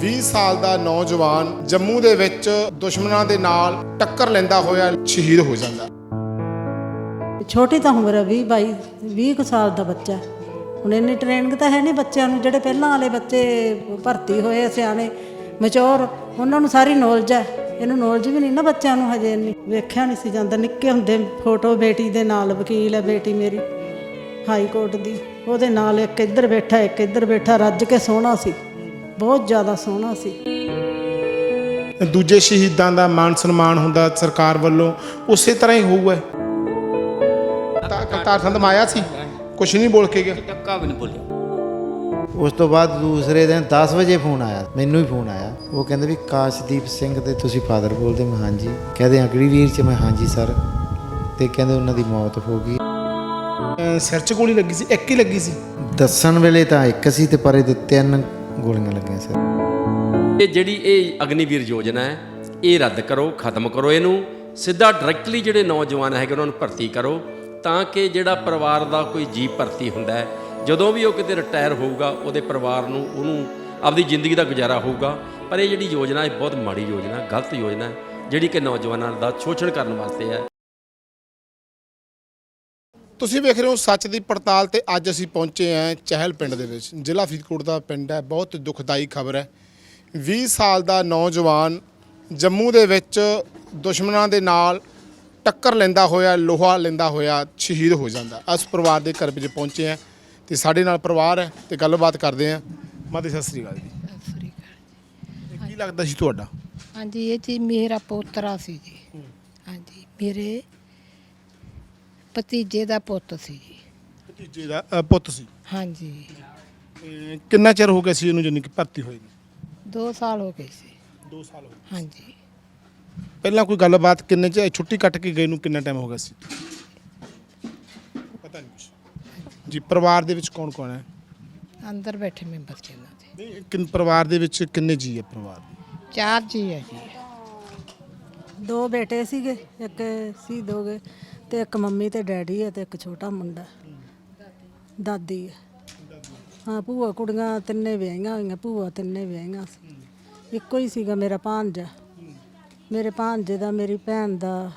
20 ਸਾਲ ਦਾ ਨੌਜਵਾਨ ਜੰਮੂ ਦੇ ਵਿੱਚ ਦੁਸ਼ਮਣਾਂ ਦੇ ਨਾਲ ਟੱਕਰ ਲੈਂਦਾ ਹੋਇਆ, ਸ਼ਹੀਦ ਹੋ ਜਾਂਦਾ। ਛੋਟੀ ਤਾਂ ਉਮਰ ਹੈ 20 22 20 ਕੁ ਸਾਲ ਦਾ ਬੱਚਾ। ਹੁਣ ਇੰਨੀ ਟ੍ਰੇਨਿੰਗ ਤਾਂ ਹੈ ਨਹੀਂ ਬੱਚਿਆਂ ਨੂੰ, ਜਿਹੜੇ ਪਹਿਲਾਂ ਵਾਲੇ ਬੱਚੇ ਭਰਤੀ ਹੋਏ ਸਿਆਣੇ ਮੈਚੋਰ ਉਹਨਾਂ ਨੂੰ ਸਾਰੀ ਨੌਲੇਜ ਹੈ ਇਹਨੂੰ ਨੌਲੇਜ ਵੀ ਨਹੀਂ ਨਾ ਬੱਚਿਆਂ ਨੂੰ ਹਜੇ ਇੰਨੀ। ਵੇਖਿਆ ਨਹੀਂ ਸੀ ਜਾਂਦਾ, ਨਿੱਕੇ ਹੁੰਦੇ ਫੋਟੋ ਬੇਟੀ ਦੇ ਨਾਲ ਵਕੀਲ ਹੈ ਬੇਟੀ ਮੇਰੀ, ਹਾਈ ਕੋਰਟ ਦੀ। ਉਹਦੇ ਨਾਲ ਇੱਕ ਇੱਧਰ ਬੈਠਾ, ਇੱਕ ਇੱਧਰ ਬੈਠਾ, ਰੱਜ ਕੇ ਸੋਹਣਾ ਸੀ। ਬਹੁਤ ਜ਼ਿਆਦਾ ਸੋਹਣਾ ਸੀ। ਦੂਜੇ ਸ਼ਹੀਦਾਂ ਦਾ ਮਾਨ ਸਨਮਾਨ ਹੁੰਦਾ ਸਰਕਾਰ ਵੱਲੋਂ ਉਸੇ ਤਰ੍ਹਾਂ ਹੀ ਹੋਊਗਾ ਤਾਂ ਕਰਤਾਰ ਸੰਤ ਮਾਇਆ ਸੀ? ਕੁਛ ਨਹੀਂ ਬੋਲ ਕੇ ਗਿਆ। ਟੱਕਾ ਵੀ ਨਹੀਂ ਬੋਲਿਆ। ਉਸ ਤੋਂ ਬਾਅਦ ਦੂਸਰੇ ਦਿਨ 10 ਵਜੇ ਫੋਨ ਆਇਆ ਮੈਨੂੰ ਹੀ ਫੋਨ ਆਇਆ। ਉਹ ਕਹਿੰਦੇ ਵੀ ਕਾਸ਼ਦੀਪ ਸਿੰਘ ਤੇ ਤੁਸੀਂ ਫਾਦਰ ਬੋਲਦੇ? ਮੈਂ ਹਾਂਜੀ। ਕਹਿੰਦੇ ਅਗੜੀਵੀਰ ਚ? ਮੈਂ ਹਾਂਜੀ ਸਰ। ਤੇ ਕਹਿੰਦੇ ਉਹਨਾਂ ਦੀ ਮੌਤ ਹੋ ਗਈ। ਸਿਰ 'ਚ ਗੋਲੀ ਲੱਗੀ ਸੀ? ਇੱਕ ਹੀ ਲੱਗੀ ਸੀ? ਦੱਸਣ ਵੇਲੇ ਤਾਂ ਇੱਕ ਸੀ ਤੇ ਪਰ ਇਹਦੇ ਤਿੰਨ ਗੋਲੀਆਂ ਲੱਗੀਆਂ ਸਰ ਇਹ ਜਿਹੜੀ ਇਹ ਅਗਨੀਵੀਰ ਯੋਜਨਾ ਹੈ, ਇਹ ਰੱਦ ਕਰੋ, ਖਤਮ ਕਰੋ ਇਹਨੂੰ। ਸਿੱਧਾ ਡਾਇਰੈਕਟਲੀ ਜਿਹੜੇ ਨੌਜਵਾਨ ਹੈਗੇ, ਉਹਨਾਂ ਨੂੰ ਭਰਤੀ ਕਰੋ, ਤਾਂ ਕਿ ਜਿਹੜਾ ਪਰਿਵਾਰ ਦਾ ਕੋਈ ਜੀਵ ਭਰਤੀ ਹੁੰਦਾ ਹੈ, ਜਦੋਂ ਵੀ ਉਹ ਕਿਤੇ ਰਿਟਾਇਰ ਹੋਊਗਾ, ਉਹਦੇ ਪਰਿਵਾਰ ਨੂੰ, ਉਹਨੂੰ ਆਪਦੀ ਜ਼ਿੰਦਗੀ ਦਾ ਗੁਜ਼ਾਰਾ ਹੋਊਗਾ। ਪਰ ਇਹ ਜਿਹੜੀ ਯੋਜਨਾ ਇਹ ਬਹੁਤ ਮਾੜੀ ਯੋਜਨਾ, ਗਲਤ ਯੋਜਨਾ ਜਿਹੜੀ ਕਿ ਨੌਜਵਾਨਾਂ ਦਾ ਸ਼ੋਸ਼ਣ ਕਰਨ ਵਾਸਤੇ ਹੈ। ਤੁਸੀਂ ਵੇਖ ਰਹੇ ਹੋ ਸੱਚ ਦੀ ਪੜਤਾਲ ਤੇ ਅੱਜ ਅਸੀਂ ਪਹੁੰਚੇ ਹਾਂ ਚਹਿਲ ਪਿੰਡ ਦੇ ਵਿੱਚ। ਜ਼ਿਲ੍ਹਾ ਫਰੀਦਕੋਟ ਦਾ ਪਿੰਡ ਹੈ ਬਹੁਤ ਦੁਖਦਾਈ ਖਬਰ ਹੈ। 20 ਸਾਲ ਦਾ ਨੌਜਵਾਨ ਜੰਮੂ ਦੇ ਵਿੱਚ ਦੁਸ਼ਮਣਾਂ ਦੇ ਨਾਲ ਟੱਕਰ ਲੈਂਦਾ ਹੋਇਆ ਲੋਹਾ ਲੈਂਦਾ ਹੋਇਆ ਸ਼ਹੀਦ ਹੋ ਜਾਂਦਾ। ਉਸ ਪਰਿਵਾਰ ਦੇ ਘਰ ਵਿੱਚ ਪਹੁੰਚੇ ਹਾਂ ਤੇ ਸਾਡੇ ਨਾਲ ਪਰਿਵਾਰ ਹੈ ਤੇ ਗੱਲਬਾਤ ਕਰਦੇ ਹਾਂ। ਮਾਤੇ ਸਤਿ ਸ੍ਰੀ ਅਕਾਲ ਜੀ। ਸਤਿ ਸ੍ਰੀ ਅਕਾਲ ਇਹ ਕੀ ਲੱਗਦਾ ਸੀ ਤੁਹਾਡਾ? ਹਾਂਜੀ ਇਹ ਜੀ ਮੇਰਾ ਪੋਤਰਾ ਸੀ ਜੀ। ਹਾਂਜੀ ਮੇਰੇ ਭਤੀਜੇ ਦਾ ਪੁੱਤ ਸੀ ਜੀ। ਭਤੀਜੇ ਦਾ ਅ, ਪੁੱਤ ਸੀ। ਹਾਂਜੀ। ਕਿੰਨਾ ਚਿਰ ਹੋ ਗਿਆ ਸੀ ਇਹਨੂੰ ਜਾਨੀ ਕਿ ਭਰਤੀ ਹੋਈ ਨੂੰ? 2 ਸਾਲ ਹੋ ਗਏ ਸੀ। 2 ਸਾਲ ਹੋ ਗਏ ਹਾਂਜੀ। ਪਹਿਲਾਂ ਕੋਈ ਗੱਲਬਾਤ ਕਿੰਨੇ ਚ ਛੁੱਟੀ ਕੱਟ ਕੇ ਗਏ ਨੂੰ ਕਿੰਨਾ ਟਾਈਮ ਹੋ ਗਿਆ ਸੀ? ਪਤਾ ਨਹੀਂ ਕੁਛ। ਜੀ ਪਰਿਵਾਰ ਦੇ ਵਿੱਚ ਕੌਣ ਕੌਣ ਹੈ? ਅੰਦਰ ਬੈਠੇ ਮੈਂਬਰ ਜੀ ਇਹਨਾਂ ਦੇ। ਨਹੀਂ ਕਿੰਨ ਪਰਿਵਾਰ ਦੇ ਵਿੱਚ ਕਿੰਨੇ ਜੀ ਹੈ ਪਰਿਵਾਰ? ਚਾਰ ਜੀ ਹੈ ਜੀ। ਦੋ ਬੇਟੇ ਸੀਗੇ ਇੱਕ ਸੀ ਦੋਗੇ ਤੇ ਇੱਕ ਮੰਮੀ ਤੇ ਡੈਡੀ ਹੈ ਤੇ ਇੱਕ ਛੋਟਾ ਮੁੰਡਾ ਦਾਦੀ ਹੈ। ਹਾਂ, ਭੂਆ ਕੁੜੀਆਂ ਤਿੰਨੇ ਵਿਆਹੀਆਂ ਹੋਈਆਂ, ਭੂਆ ਤਿੰਨੇ ਵਿਆਹੀਆਂ ਸੀ। ਇੱਕੋ ਹੀ ਸੀਗਾ ਮੇਰਾ ਭਾਂਜਾ ਮੇਰੇ ਭਾਂਜੇ ਦਾ, ਮੇਰੀ ਭੈਣ ਦਾ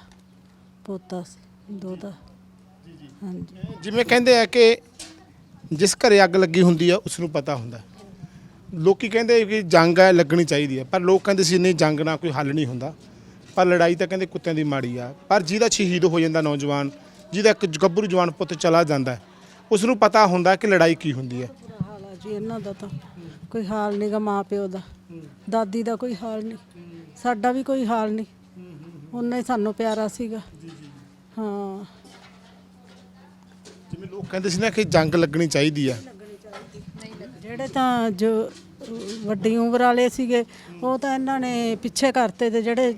ਪੋਤਾ ਸੀ ਦੋਤਾ ਹਾਂਜੀ। ਜਿਵੇਂ ਕਹਿੰਦੇ ਆ ਕਿ ਜਿਸ ਘਰੇ ਅੱਗ ਲੱਗੀ ਹੁੰਦੀ ਆ ਉਸ ਨੂੰ ਪਤਾ ਹੁੰਦਾ ਲੋਕੀ ਕਹਿੰਦੇ ਕਿ ਜੰਗ ਹੈ, ਲੱਗਣੀ ਚਾਹੀਦੀ ਹੈ। ਪਰ ਲੋਕ ਕਹਿੰਦੇ ਸੀ, ਨਹੀਂ, ਜੰਗ ਨਾਲ ਕੋਈ ਹੱਲ ਨਹੀਂ ਹੁੰਦਾ। ਪਰ ਲੜਾਈ ਤਾਂ ਕਹਿੰਦੇ ਕੁੱਤਿਆਂ ਦੀ ਮਾੜੀ ਆ। ਪਰ ਜਿਹਦਾ ਸ਼ਹੀਦ ਹੋ ਜਾਂਦਾ ਨੌਜਵਾਨ ਜਿਹਦਾ ਇੱਕ ਗੱਭਰੂ ਜਵਾਨ ਪੁੱਤ ਚਲਾ ਜਾਂਦਾ ਉਸ ਨੂੰ ਪਤਾ ਹੁੰਦਾ ਕਿ ਲੜਾਈ ਕੀ ਹੁੰਦੀ ਹੈ। ਬੁਰਾ ਹਾਲ ਆ ਜੀ ਇਹਨਾਂ ਦਾ ਤਾਂ। ਕੋਈ ਹਾਲ ਨਹੀਂਗਾ ਮਾਂ ਪਿਓ ਦਾ। ਦਾਦੀ ਦਾ ਕੋਈ ਹਾਲ ਨਹੀਂ ਸਾਡਾ ਵੀ ਕੋਈ ਹਾਲ ਨਹੀਂ ਉਹਨਾਂ ਹੀ ਸਾਨੂੰ ਪਿਆਰਾ ਸੀਗਾ। ਹਾਂ। ਜਿਵੇਂ ਲੋਕ ਕਹਿੰਦੇ ਸੀ ਨਾ ਕਿ ਜੰਗ ਲੱਗਣੀ ਚਾਹੀਦੀ ਆ। ਜਿਹੜੇ ਤਾਂ ਜੋ ਵੱਡੀ ਉਮਰ ਵਾਲੇ ਸੀਗੇ ਉਹ ਤਾਂ ਇਹਨਾਂ ਨੇ ਪਿੱਛੇ ਕਰਤੇ ਤੇ ਜਿਹੜੇ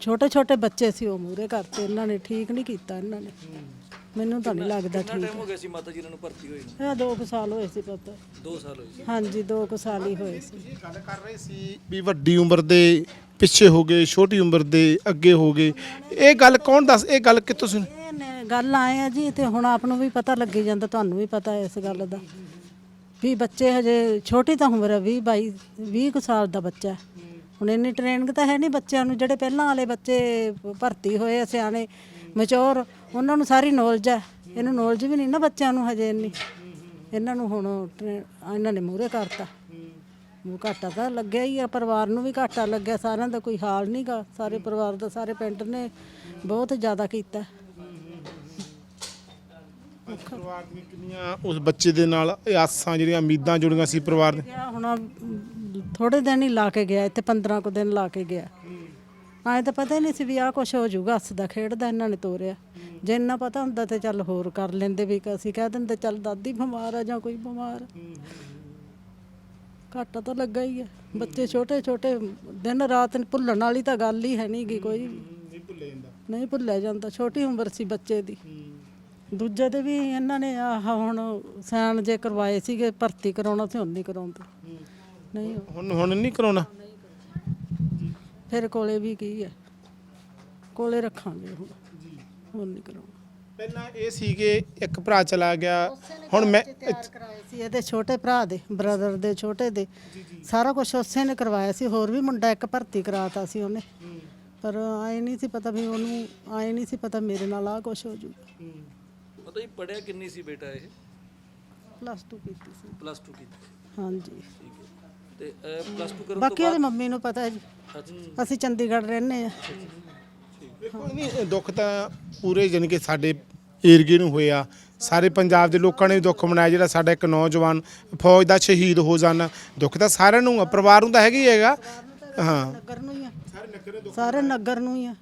ਛੋਟੇ ਛੋਟੇ ਬੱਚੇ ਸੀ ਉਹ ਮੂਰੇ ਕਰਤੇ ਇਹਨਾਂ ਨੇ ਠੀਕ ਨਹੀਂ ਕੀਤਾ ਇਹਨਾਂ ਨੇ। ਮੈਨੂੰ ਤਾਂ ਨਹੀਂ ਲੱਗਦਾ ਠੀਕ। ਹੋ ਗਿਆ ਸੀ ਮਾਤਾ ਜੀ ਨੂੰ ਭਰਤੀ ਹੋਏ ਇਹ 2 ਸਾਲ ਹੋਏ ਸੀ ਪੁੱਤ। 2 ਸਾਲ ਹੋਏ ਸੀ। ਹਾਂਜੀ 2 ਸਾਲ ਹੀ ਹੋਏ ਸੀ। ਗੱਲ ਕਰ ਰਹੇ ਸੀ ਵੀ ਵੱਡੀ ਉਮਰ ਦੇ ਪਿੱਛੇ ਹੋ ਗਏ ਛੋਟੀ ਉਮਰ ਦੇ ਅੱਗੇ ਹੋ ਗਏ। ਇਹ ਗੱਲ ਕੌਣ ਦੱਸ ਇਹ ਗੱਲ ਕਿੱਥੋਂ ਸੁਣੀ? ਇਹ ਨੇ ਗੱਲ ਆਏ ਆ ਜੀ ਤੇ ਹੁਣ ਆਪ ਨੂੰ ਵੀ ਪਤਾ ਲੱਗੀ ਜਾਂਦਾ ਤੁਹਾਨੂੰ ਵੀ ਪਤਾ ਹੈ ਇਸ ਗੱਲ ਦਾ। ਵੀ ਬੱਚੇ ਹਜੇ ਛੋਟੀ ਤਾਂ ਉਮਰ ਹੈ 20 22 20 ਕੁ ਸਾਲ ਦਾ ਬੱਚਾ। ਹੈ। ਹੁਣ ਇੰਨੀ ਟ੍ਰੇਨਿੰਗ ਤਾਂ ਹੈ ਨਹੀਂ ਬੱਚਿਆਂ ਨੂੰ, ਜਿਹੜੇ ਪਹਿਲਾਂ ਵਾਲੇ ਬੱਚੇ ਭਰਤੀ ਹੋਏ ਆ, ਸਿਆਣੇ ਮਚੋਰ ਉਹਨਾਂ ਨੂੰ ਸਾਰੀ ਨੌਲੇਜ ਹੈ ਇਹਨੂੰ ਨੌਲੇਜ ਵੀ ਨਹੀਂ ਨਾ ਬੱਚਿਆਂ ਨੂੰ ਹਜੇ ਇੰਨੀ। ਇਹਨਾਂ ਨੂੰ ਹੁਣ ਟ੍ਰੇ- ਇਹਨਾਂ ਨੇ ਮੂਹਰੇ ਕਰਤਾ। ਉਹ ਘਾਟਾ ਤਾਂ ਲੱਗਿਆ ਹੀ ਆ, ਪਰਿਵਾਰ ਨੂੰ ਵੀ ਘਾਟਾ ਲੱਗਿਆ, ਸਾਰਿਆਂ ਦਾ ਕੋਈ ਹਾਲ ਨਹੀਂਗਾ ਸਾਰੇ ਪਰਿਵਾਰ ਦਾ, ਸਾਰੇ ਪਿੰਡ ਨੇ ਬਹੁਤ ਜ਼ਿਆਦਾ ਕੀਤਾ। ਪਰਿਵਾਰ ਦੀਆਂ ਕਿੰਨੀਆਂ ਉਸ ਬੱਚੇ ਦੇ ਨਾਲ ਇਹ ਆਸਾਂ ਜਿਹੜੀਆਂ ਉਮੀਦਾਂ ਜੁੜੀਆਂ ਸੀ ਪਰਿਵਾਰ ਦੇ ਗਿਆ ਹੁਣ ਥੋੜੇ ਦਿਨ ਹੀ ਲਾ ਕੇ ਗਿਆ ਇੱਥੇ 15 ਕੁ ਦਿਨ ਲਾ ਕੇ ਗਿਆ। ਐਂ ਤਾਂ ਪਤਾ ਹੀ ਨਹੀਂ ਸੀ ਵੀ ਆਹ ਕੁਛ ਹੋ ਜਾਊਗਾ ਹੱਸਦਾ ਖੇਡਦਾ ਇਹਨਾਂ ਨੇ ਤੋਰਿਆ। ਜੇ ਇੰਨਾ ਪਤਾ ਹੁੰਦਾ ਤੇ ਚੱਲ ਹੋਰ ਕਰ ਲੈਂਦੇ ਵੀ ਅਸੀਂ ਕਹਿ ਦਿੰਦੇ ਚੱਲ ਦਾਦੀ ਬਿਮਾਰ ਆ ਜਾਂ ਕੋਈ ਬਿਮਾਰ। ਆ। ਘਾਟਾ ਤਾਂ ਲੱਗਾ ਹੀ ਆ। ਬੱਚੇ ਛੋਟੇ ਛੋਟੇ ਦਿਨ ਰਾਤ ਭੁੱਲਣ ਵਾਲੀ ਤਾਂ ਗੱਲ ਹੀ ਹੈ ਨਹੀਂਗੀ ਕੋਈ। ਨਹੀਂ ਭੁੱਲੇ ਜਾਂਦਾ। ਨਹੀਂ ਭੁੱਲਿਆ ਜਾਂਦਾ ਛੋਟੀ ਉਮਰ ਸੀ ਬੱਚੇ ਦੀ। ਦੂਜੇ ਦੇ ਵੀ ਇਹਨਾਂ ਨੇ ਆਹ ਹੁਣ ਸੈਨ ਜੇ ਕਰਵਾਏ ਸੀਗੇ ਭਰਤੀ ਕਰਾਉਣਾ ਸੀ ਹੁਣ ਨਹੀਂ ਕਰਾਉਂਦੇ। ਨਹੀਂ। ਹੁਣ ਹੁਣ ਨਹੀਂ ਕਰਾਉਣਾ? ਫਿਰ ਕੋਲੇ ਵੀ ਕੀ ਹੈ? ਕੋਲੇ ਰੱਖਾਂਗੇ ਹੁਣ। ਹੁਣ ਨਹੀਂ ਕਰਾਉਣਾ। ਪਹਿਲਾਂ ਇਹ ਸੀ ਕਿ ਇੱਕ ਭਰਾ ਚਲਾ ਗਿਆ। ਹੁਣ ਮੈਂ ਤਿਆਰ ਕਰਾਏ ਸੀ ਇਹਦੇ ਛੋਟੇ ਭਰਾ ਦੇ ਬ੍ਰਦਰ ਦੇ ਛੋਟੇ ਦੇ। ਸਾਰਾ ਕੁਝ ਉਸੇ ਨੇ ਕਰਵਾਇਆ ਸੀ ਹੋਰ ਵੀ ਮੁੰਡਾ ਇੱਕ ਭਰਤੀ ਕਰਾਤਾ ਸੀ ਉਹਨੇ। ਪਰ ਆਏ ਨਹੀਂ ਸੀ ਪਤਾ ਵੀ ਉਹਨੂੰ ਆਏ ਨਹੀਂ ਸੀ ਪਤਾ ਮੇਰੇ ਨਾਲ ਆ ਕੁਝ ਹੋ ਜੂਗਾ। ਪਤਾ ਹੀ ਪੜਿਆ ਕਿੰਨੀ ਸੀ ਬੇਟਾ ਇਹ? ਪਲੱਸ 2 ਕੀਤੀ ਸੀ। ਪਲੱਸ 2 ਕੀਤੀ। ਹਾਂਜੀ। ਠੀਕ ਹੈ। ਤੇ ਪਲੱਸ 2 ਕਰਨ ਬਾਕੀ ਉਹਦੀ ਮੰਮੀ ਨੂੰ ਪਤਾ ਹੈ ਜੀ। ਅਸੀਂ ਚੰਡੀਗੜ੍ਹ ਰਹਿੰਦੇ ਆ ਦੇਖੋ ਨਹੀਂ ਦੁੱਖ ਤਾਂ ਪੂਰੇ ਜਾਣੀ ਕਿ ਸਾਡੇ ਏਰੀਏ ਨੂੰ ਹੋਇਆ। ਸਾਰੇ ਪੰਜਾਬ ਦੇ ਲੋਕਾਂ ਨੇ ਵੀ ਦੁੱਖ ਮਨਾਇਆ ਜਿਹੜਾ ਸਾਡਾ ਇੱਕ ਨੌਜਵਾਨ ਫੌਜ ਦਾ ਸ਼ਹੀਦ ਹੋ ਜਾਣਾ। ਦੁੱਖ ਤਾਂ ਸਾਰਿਆਂ ਨੂੰ ਆ ਪਰਿਵਾਰ ਨੂੰ ਤਾਂ ਹੈਗਾ ਹੀ ਹੈਗਾ। ਹਾਂ। ਨਗਰ ਨੂੰ ਹੀ ਆ। ਸਾਰੇ ਨਗਰ ਨੂੰ ਹੀ ਆ।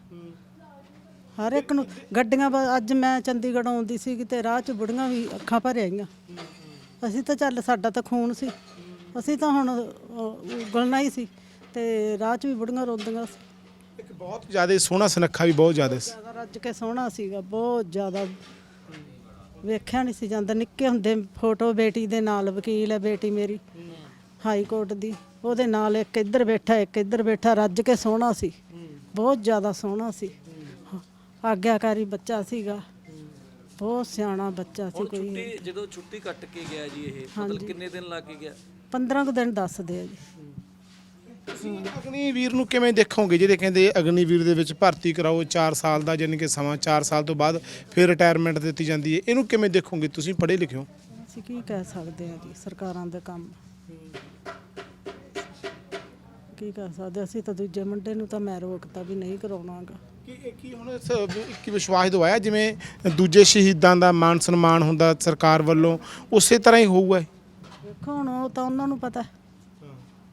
ਹਰ ਇੱਕ ਨੂੰ ਗੱਡੀਆਂ ਅੱਜ ਮੈਂ ਚੰਡੀਗੜ੍ਹ ਆਉਂਦੀ ਸੀ ਤੇ ਰਾਹ 'ਚ ਬੁੜੀਆਂ ਵੀ ਅੱਖਾਂ ਭਰ ਆਈਆਂ। ਅਸੀਂ ਤਾਂ ਚੱਲ ਸਾਡਾ ਤਾਂ ਖੂਨ ਸੀ। ਅਸੀਂ ਤਾਂ ਹੁਣ ਅਹ, ਉਗਲਣਾ ਹੀ ਸੀ ਤੇ ਰਾਹ 'ਚ ਵੀ ਬੁੜੀਆਂ ਰੋਂਦੀਆਂ ਸੀ। ਇੱਕ ਬਹੁਤ ਜ਼ਿਆਦਾ ਸੋਹਣਾ ਸੁਨੱਖਾ ਵੀ ਬਹੁਤ ਜ਼ਿਆਦਾ ਸੀ। ਜ਼ਿਆਦਾ ਰੱਜ ਕੇ ਸੋਹਣਾ ਸੀਗਾ ਬਹੁਤ ਜ਼ਿਆਦਾ। ਵੇਖਿਆ ਨਹੀਂ ਸੀ ਜਾਂਦਾ। ਨਿੱਕੇ ਹੁੰਦੇ ਫੋਟੋ ਬੇਟੀ ਦੇ ਨਾਲ ਵਕੀਲ ਹੈ ਬੇਟੀ ਮੇਰੀ ਹਾਈ ਕੋਰਟ ਦੀ। ਉਹਦੇ ਨਾਲ ਇੱਕ ਇੱਧਰ ਬੈਠਾ ਇੱਕ ਇੱਧਰ ਬੈਠਾ। ਰੱਜ ਕੇ ਸੋਹਣਾ ਸੀ। ਬਹੁਤ ਜ਼ਿਆਦਾ ਸੋਹਣਾ ਸੀ। ਆਗਿਆਕਾਰੀ ਬੱਚਾ ਸੀਗਾ। ਬਹੁਤ ਸਿਆਣਾ ਬੱਚਾ ਸੀ ਹੁਣ ਕੋਈ। ਛੁੱਟੀ ਜਦੋਂ ਛੁੱਟੀ ਕੱਟ ਕੇ ਗਿਆ ਜੀ ਇਹ ਮਤਲਬ ਕਿੰਨੇ ਦਿਨ ਲਾ ਕੇ ਗਿਆ? 15 ਕੁ ਦਿਨ ਦੱਸਦੇ ਆ ਜੀ। ਤੁਸੀਂ ਅਗਨੀਵੀਰ ਨੂੰ ਕਿਵੇਂ ਦੇਖੋਗੇ ਜਿਹੜੇ ਕਹਿੰਦੇ ਅਗਨੀਵੀਰ ਦੇ ਵਿੱਚ ਭਰਤੀ ਕਰਾਓ 4 ਸਾਲ ਦਾ ਯਾਨੀ ਕਿ ਸਮਾਂ 4 ਸਾਲ ਤੋਂ ਬਾਅਦ ਫਿਰ ਰਿਟਾਇਰਮੈਂਟ ਦਿੱਤੀ ਜਾਂਦੀ ਹੈ। ਇਹਨੂੰ ਕਿਵੇਂ ਦੇਖੋਗੇ ਤੁਸੀਂ? ਪੜ੍ਹੇ ਲਿਖੇ ਹੋ? ਅਸੀਂ ਕੀ ਕਹਿ ਸਕਦੇ ਆ ਜੀ ਸਰਕਾਰਾਂ ਦੇ ਕੰਮ। ਕੀ ਕਰ ਸਕਦੇ ਅਸੀਂ ਤਾਂ ਦੂਜੇ ਮੁੰਡੇ ਨੂੰ ਤਾਂ ਮੈਂ ਰੋਕਤਾ ਵੀ ਨਹੀਂ ਕਰਾਉਣਾਗਾ ਕੀ ਇਹ ਕੀ ਹੁਣ ਇੱਕ ਵਿਸ਼ਵਾਸ ਦਵਾਇਆ ਜਿਵੇਂ ਦੂਜੇ ਸ਼ਹੀਦਾਂ ਦਾ ਮਾਨ ਸਨਮਾਨ ਹੁੰਦਾ ਸਰਕਾਰ ਵੱਲੋਂ ਉਸੇ ਤਰ੍ਹਾਂ ਹੀ ਹੋਊਗਾ? ਵੇਖੋ ਹੁਣ ਉਹ ਤਾਂ ਉਹਨਾਂ ਨੂੰ ਪਤਾ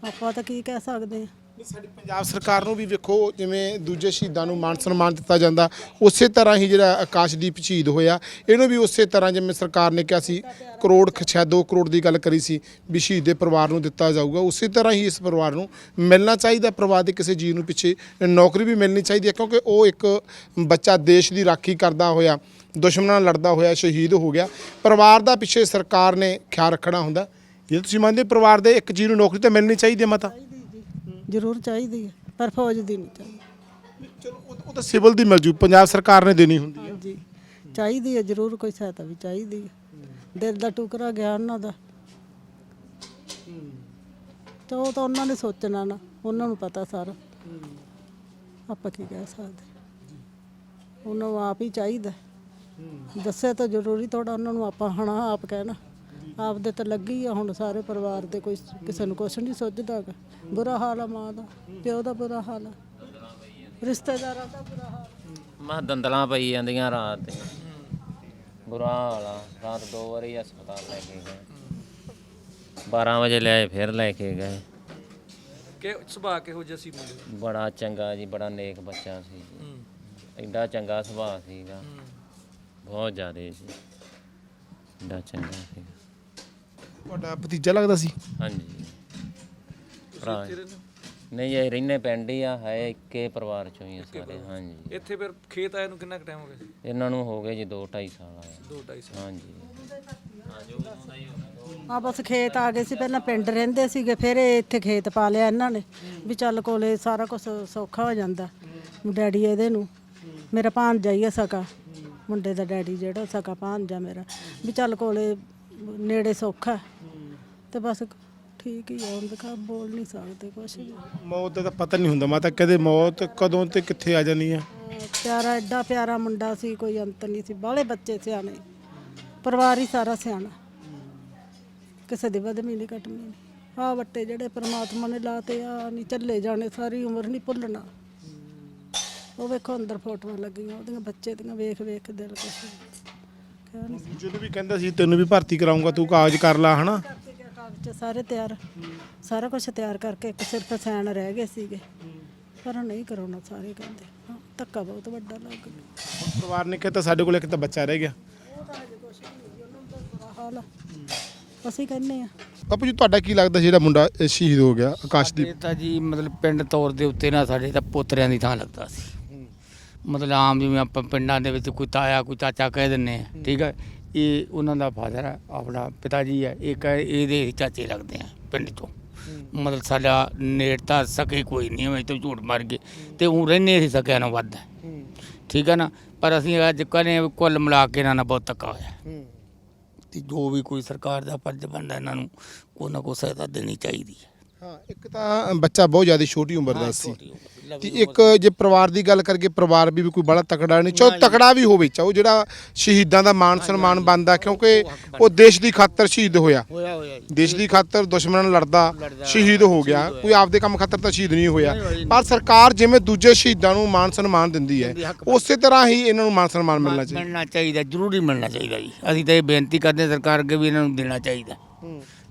ਆਪਾਂ ਤਾਂ ਕੀ ਕਹਿ ਸਕਦੇ ਆ ਨਹੀਂ, ਸਾਡੀ ਪੰਜਾਬ ਸਰਕਾਰ ਨੂੰ ਵੀ ਵੇਖੋ ਜਿਵੇਂ ਦੂਜੇ ਸ਼ਹੀਦਾਂ ਨੂੰ ਮਾਨ ਸਨਮਾਨ ਦਿੱਤਾ ਜਾਂਦਾ ਉਸੇ ਤਰ੍ਹਾਂ ਹੀ ਜਿਹੜਾ ਆਕਾਸ਼ਦੀਪ ਸ਼ਹੀਦ ਹੋਇਆ ਇਹਨੂੰ ਵੀ ਉਸੇ ਤਰ੍ਹਾਂ ਜਿਵੇਂ ਸਰਕਾਰ ਨੇ ਕਿਹਾ ਸੀ ਕਰੋੜ ਖ- ਸ਼ਾਇਦ 2 ਕਰੋੜ ਦੀ ਗੱਲ ਕਰੀ ਸੀ ਵੀ ਸ਼ਹੀਦ ਦੇ ਪਰਿਵਾਰ ਨੂੰ ਦਿੱਤਾ ਜਾਊਗਾ ਉਸੇ ਤਰ੍ਹਾਂ ਹੀ ਇਸ ਪਰਿਵਾਰ ਨੂੰ ਮਿਲਣਾ ਚਾਹੀਦਾ ਪਰਿਵਾਰ ਦੇ ਕਿਸੇ ਜੀਅ ਨੂੰ ਪਿੱਛੇ ਨੌਕਰੀ ਵੀ ਮਿਲਣੀ ਚਾਹੀਦੀ ਹੈ ਕਿਉਂਕਿ ਉਹ ਇੱਕ ਬੱਚਾ ਦੇਸ਼ ਦੀ ਰਾਖੀ ਕਰਦਾ ਹੋਇਆ ਦੁਸ਼ਮਣਾਂ ਨਾਲ ਲੜਦਾ ਹੋਇਆ ਸ਼ਹੀਦ ਹੋ ਗਿਆ ਪਰਿਵਾਰ ਦਾ ਪਿੱਛੇ ਸਰਕਾਰ ਨੇ ਖਿਆਲ ਰੱਖਣਾ ਹੁੰਦਾ ਜੇ ਤੁਸੀਂ ਮੰਨਦੇ ਹੋ ਪਰਿਵਾਰ ਦੇ ਇੱਕ ਜੀਅ ਨੂੰ ਨੌਕਰੀ ਤਾਂ ਮਿਲਣੀ ਚਾਹੀਦੀ ਹੈ ਮਾਤਾ। ਜ਼ਰੂਰ ਚਾਹੀਦੀ ਹੈ ਪਰ ਫੌਜ ਦੀ ਨਹੀਂ ਚਾਹੀਦੀ। ਚਲੋ ਉਹ ਉਹ ਤਾਂ ਸਿਵਲ ਦੀ ਮਿਲ ਜੂ ਪੰਜਾਬ ਸਰਕਾਰ ਨੇ ਦੇਣੀ ਹੁੰਦੀ ਹੈ। ਹਾਂਜੀ ਚਾਹੀਦੀ ਹੈ ਜ਼ਰੂਰ ਕੋਈ ਸਹਾਇਤਾ ਵੀ ਚਾਹੀਦੀ ਹੈ। ਦਿਲ ਦਾ ਟੁਕੜਾ ਗਿਆ ਉਹਨਾਂ ਦਾ। ਤੇ ਉਹ ਤਾਂ ਉਹਨਾਂ ਨੇ ਸੋਚਣਾ ਨਾ ਉਹਨਾਂ ਨੂੰ ਪਤਾ ਸਾਰਾ। ਆਪਾਂ ਕੀ ਕਹਿ ਸਕਦੇ? ਉਹਨਾਂ ਨੂੰ ਆਪ ਹੀ ਚਾਹੀਦਾ ਦੱਸਿਆ ਤਾਂ ਜ਼ਰੂਰੀ ਥੋੜਾ ਉਹਨਾਂ ਨੂੰ ਆਪਾਂ ਹਣਾ ਆਪ ਕਹਿਣਾ। ਆਪ ਦੇ ਤਾਂ ਲੱਗੀ ਆ ਹੁਣ ਸਾਰੇ ਪਰਿਵਾਰ ਦੇ ਕੋਈ ਕਿਸੇ ਨੂੰ ਕੁਛ ਨਹੀਂ ਸੁੱਝਦਾ ਗਾ। ਬੁਰਾ ਹਾਲ ਆ ਮਾਂ ਦਾ ਪਿਓ ਦਾ ਬੁਰਾ ਹਾਲ ਆ। ਰਿਸ਼ਤੇਦਾਰਾਂ ਦਾ ਬੁਰਾ ਹਾਲ। ਮੈਂ ਦੰਦਲਾਂ ਪਈ ਜਾਂਦੀਆਂ ਰਾਤ ਤੇ ਬੁਰਾ ਹਾਲ ਆ ਰਾਤ ਦੋ ਵਾਰੀ ਹਸਪਤਾਲ ਲੈ ਕੇ ਗਏ। 12 ਵਜੇ ਲਿਆਏ ਫਿਰ ਲੈ ਕੇ ਗਏ। ਕਿ ਸੁਭਾਅ ਕਿਹੋ ਜਿਹਾ ਸੀ ਮੁੰਡੇ ਦਾ? ਬੜਾ ਚੰਗਾ ਜੀ ਬੜਾ ਨੇਕ ਬੱਚਾ ਸੀ ਹੂੰ। ਐਡਾ ਚੰਗਾ ਸੁਭਾਅ ਸੀਗਾ। ਬਹੁਤ ਜ਼ਿਆਦਾ ਜੀ ਐਡਾ ਚੰਗਾ ਸੀਗਾ। ਤੁਹਾਡਾ ਭਤੀਜਾ ਲੱਗਦਾ ਸੀ? ਹਾਂਜੀ। ਭਰਾ ਇੱਥੇ ਰਹਿੰਦੇ ਹੋ? ਨਹੀਂ ਇਹ ਰਹਿੰਦੇ ਪਿੰਡ ਹੀ ਆ ਹੈ ਇੱਕੇ ਪਰਿਵਾਰ ਚੋਂ ਹੀ ਆ ਸਾਰੇ ਹਾਂਜੀ। ਇੱਥੇ ਫਿਰ ਖੇਤ ਆਏ ਨੂੰ ਕਿੰਨਾ ਕੁ ਟਾਈਮ ਹੋ ਗਿਆ? ਇਹਨਾਂ ਨੂੰ ਹੋ ਗਏ ਜੀ 2 2.5 ਸਾਲ ਆਏ। 2 2.5 ਸਾਲ। ਹਾਂਜੀ। ਆ ਬਸ ਖੇਤ ਆ ਗਏ ਸੀ ਪਹਿਲਾਂ ਪਿੰਡ ਰਹਿੰਦੇ ਸੀਗੇ ਫਿਰ ਇਹ ਇੱਥੇ ਖੇਤ ਪਾ ਲਿਆ ਇਹਨਾਂ ਨੇ ਵੀ ਚੱਲ ਕੋਲੇ ਸਾਰਾ ਕੁਝ ਸੌਖਾ ਹੋ ਜਾਂਦਾ ਡੈਡੀ ਇਹਦੇ ਨੂੰ। ਮੇਰਾ ਭਾਂਜਾ ਹੀ ਆ ਸਕਾ ਮੁੰਡੇ ਦਾ ਡੈਡੀ ਜਿਹੜਾ ਸਕਾ ਭਾਂਜਾ ਮੇਰਾ ਵੀ ਚੱਲ ਕੋਲੇ ਨੇੜੇ ਸੌਖਾ। ਤੇ ਬਸ ਠੀਕ ਹੀ ਆ ਹੁਣ ਤਾਂ ਬੋਲ ਨਹੀਂ ਸਕਦੇ ਕੁਛ ਵੀ। ਮੌਤ ਦਾ ਤਾਂ ਪਤਾ ਨਹੀਂ ਹੁੰਦਾ ਮਾਤਾ ਕਦੇ ਮੌਤ ਕਦੋਂ ਤੇ ਕਿੱਥੇ ਆ ਜਾਣੀ ਆ? ਪਿਆਰਾ ਐਡਾ ਪਿਆਰਾ ਮੁੰਡਾ ਸੀ ਕੋਈ ਅੰਤ ਨਹੀਂ ਸੀ ਬਾਹਲੇ ਬੱਚੇ ਸਿਆਣੇ। ਪਰਿਵਾਰ ਹੀ ਸਾਰਾ ਸਿਆਣਾ। ਕਿਸੇ ਦੀ ਬਦਮੀ ਨਹੀਂ ਨਹੀਂ। ਆ ਵੱਟੇ ਜਿਹੜੇ ਪ੍ਰਮਾਤਮਾ ਨੇ ਲਾਤੇ ਆ ਨਹੀਂ ਚੱਲੇ ਜਾਣੇ ਸਾਰੀ ਉਮਰ ਨਹੀਂ ਭੁੱਲਣਾ। ਉਹ ਵੇਖੋ ਅੰਦਰ ਫੋਟੋਆਂ ਲੱਗੀਆਂ ਉਹਦੀਆਂ ਬੱਚੇ ਦੀਆਂ ਵੇਖ ਵੇਖ ਦਿਲ ਕੁਛ। ਕਹਿ ਨਹੀਂ। ਦੂਜੇ ਨੂੰ ਵੀ ਕਹਿੰਦਾ ਸੀ ਤੈਨੂੰ ਵੀ ਭਰਤੀ ਕਰਾਉਂਗਾ ਤੂੰ ਕਾਗਜ਼ ਕਰ ਲਾ ਹਨਾ? ਸਾਰੇ ਤਿਆਰ ਸਾਰਾ ਕੁਝ ਤਿਆਰ ਕਰਕੇ ਇੱਕ ਸਿਰਫ ਸੈਨ ਰਹਿ ਗਏ ਸੀਗੇ। ਪਰ ਨਹੀਂ ਕਰਾਉਣਾ ਸਾਰੇ ਕਹਿੰਦੇ ਹਾਂ, ਧੱਕਾ ਬਹੁਤ ਵੱਡਾ ਲੱਗ ਗਿਆ। ਹੁਣ ਪਰਿਵਾਰ ਨੇ ਕਿਹਾ ਸਾਡੇ ਕੋਲ ਇੱਕ ਤਾਂ ਬੱਚਾ ਰਹਿ ਗਿਆ। ਬੁਰਾ ਹਾਲ ਆ। ਅਸੀਂ ਕਹਿੰਦੇ ਆ ਬਾਪੂ ਜੀ ਤੁਹਾਡਾ ਕੀ ਲੱਗਦਾ ਜਿਹੜਾ ਮੁੰਡਾ ਸ਼ਹੀਦ ਹੋ ਗਿਆ ਆਕਾਸ਼ਦੀਪ? ਇਹ ਤਾਂ ਜੀ ਮਤਲਬ ਪਿੰਡ ਤੌਰ ਦੇ ਉੱਤੇ ਨਾ ਸਾਡੇ ਤਾਂ ਪੋਤਰਿਆਂ ਦੀ ਥਾਂ ਲੱਗਦਾ ਸੀ। ਮਤਲਬ ਆਮ ਜਿਵੇਂ ਆਪਾਂ ਪਿੰਡਾਂ ਦੇ ਵਿੱਚ ਕੋਈ ਤਾਇਆ ਕੋਈ ਚਾਚਾ ਕਹਿ ਦਿੰਨੇ ਆ ਠੀਕ ਹੈ ਇਹ ਉਹਨਾਂ ਦਾ ਫਾਦਰ ਹੈ ਆਪਣਾ ਪਿਤਾ ਜੀ ਹੈ ਇਹ ਕਹੇ ਇਹਦੇ ਚਾਚੇ ਲੱਗਦੇ ਆ ਪਿੰਡ ਤੋਂ ਮਤਲਬ ਸਾਡਾ ਨੇੜਤਾ ਸਕੇ ਕੋਈ ਨਹੀਂ ਹੋਵੇ ਤੇ ਝੂਠ ਮਾਰ ਗਏ ਤੇ ਉਹ ਰਹਿੰਦੇ ਸੀ ਸਕਿਆ ਨੂੰ ਵੱਧ। ਠੀਕ ਹੈ ਨਾ? ਪਰ ਅਸੀਂ ਅੱਜ ਕਹਿੰਦੇ ਹਾਂ ਵੀ ਕੁੱਲ ਮਿਲਾ ਕੇ ਇਹਨਾਂ ਨਾਲ ਬਹੁਤ ਧੱਕਾ ਹੋਇਆ। ਤੇ ਜੋ ਵੀ ਕੋਈ ਸਰਕਾਰ ਦਾ ਫਰਜ਼ ਬਣਦਾ ਇਹਨਾਂ ਨੂੰ ਕੋਈ ਨਾ ਕੋਈ ਸਹਾਇਤਾ ਦੇਣੀ ਚਾਹੀਦੀ ਹੈ। ਹਾਂ ਇੱਕ ਤਾਂ ਬੱਚਾ ਬਹੁਤ ਜ਼ਿਆਦਾ ਛੋਟੀ ਉਮਰ ਦਾ ਸੀ। ਤੇ ਇੱਕ ਜੇ ਪਰਿਵਾਰ ਦੀ ਗੱਲ ਕਰਕੇ ਪਰਿਵਾਰ ਵੀ ਕੋਈ ਬੜਾ ਤਕੜਾ ਨਹੀਂ ਚਾਹੋ ਤਕੜਾ ਵੀ ਹੋਵੇ ਚਾਹੋ ਜਿਹੜਾ ਸ਼ਹੀਦਾਂ ਦਾ ਮਾਣ ਸਨਮਾਨ ਬਣਦਾ ਕਿਉਂਕਿ ਉਹ ਦੇਸ਼ ਦੀ ਖਾਤਰ ਸ਼ਹੀਦ ਹੋਇਆ। ਦੇਸ਼ ਦੀ ਖਾਤਰ ਦੁਸ਼ਮਣਾਂ ਨਾਲ ਲੜਦਾ ਸ਼ਹੀਦ ਹੋ ਗਿਆ। ਕੋਈ ਆਪਦੇ ਕੰਮ ਖਾਤਰ ਤਾਂ ਸ਼ਹੀਦ ਨਹੀਂ ਹੋਇਆ। ਪਰ ਸਰਕਾਰ ਜਿਵੇਂ ਦੂਜੇ ਸ਼ਹੀਦਾਂ ਨੂੰ ਮਾਣ ਸਨਮਾਨ ਦਿੰਦੀ ਹੈ ਉਸੇ ਤਰ੍ਹਾਂ ਹੀ ਇਹਨਾਂ ਨੂੰ ਮਾਣ ਸਨਮਾਨ ਮਿਲਣਾ ਚਾਹੀਦਾ। ਮਿਲਣਾ ਚਾਹੀਦਾ ਜ਼ਰੂਰੀ ਮਿਲਣਾ ਚਾਹੀਦਾ ਜੀ। ਅਸੀਂ ਤਾਂ ਇਹ ਬੇਨਤੀ ਕਰਦੇ ਹਾਂ ਸਰਕਾਰ ਅੱਗੇ ਵੀ ਇਹਨਾਂ ਨੂੰ ਦੇਣਾ ਚਾਹੀਦਾ।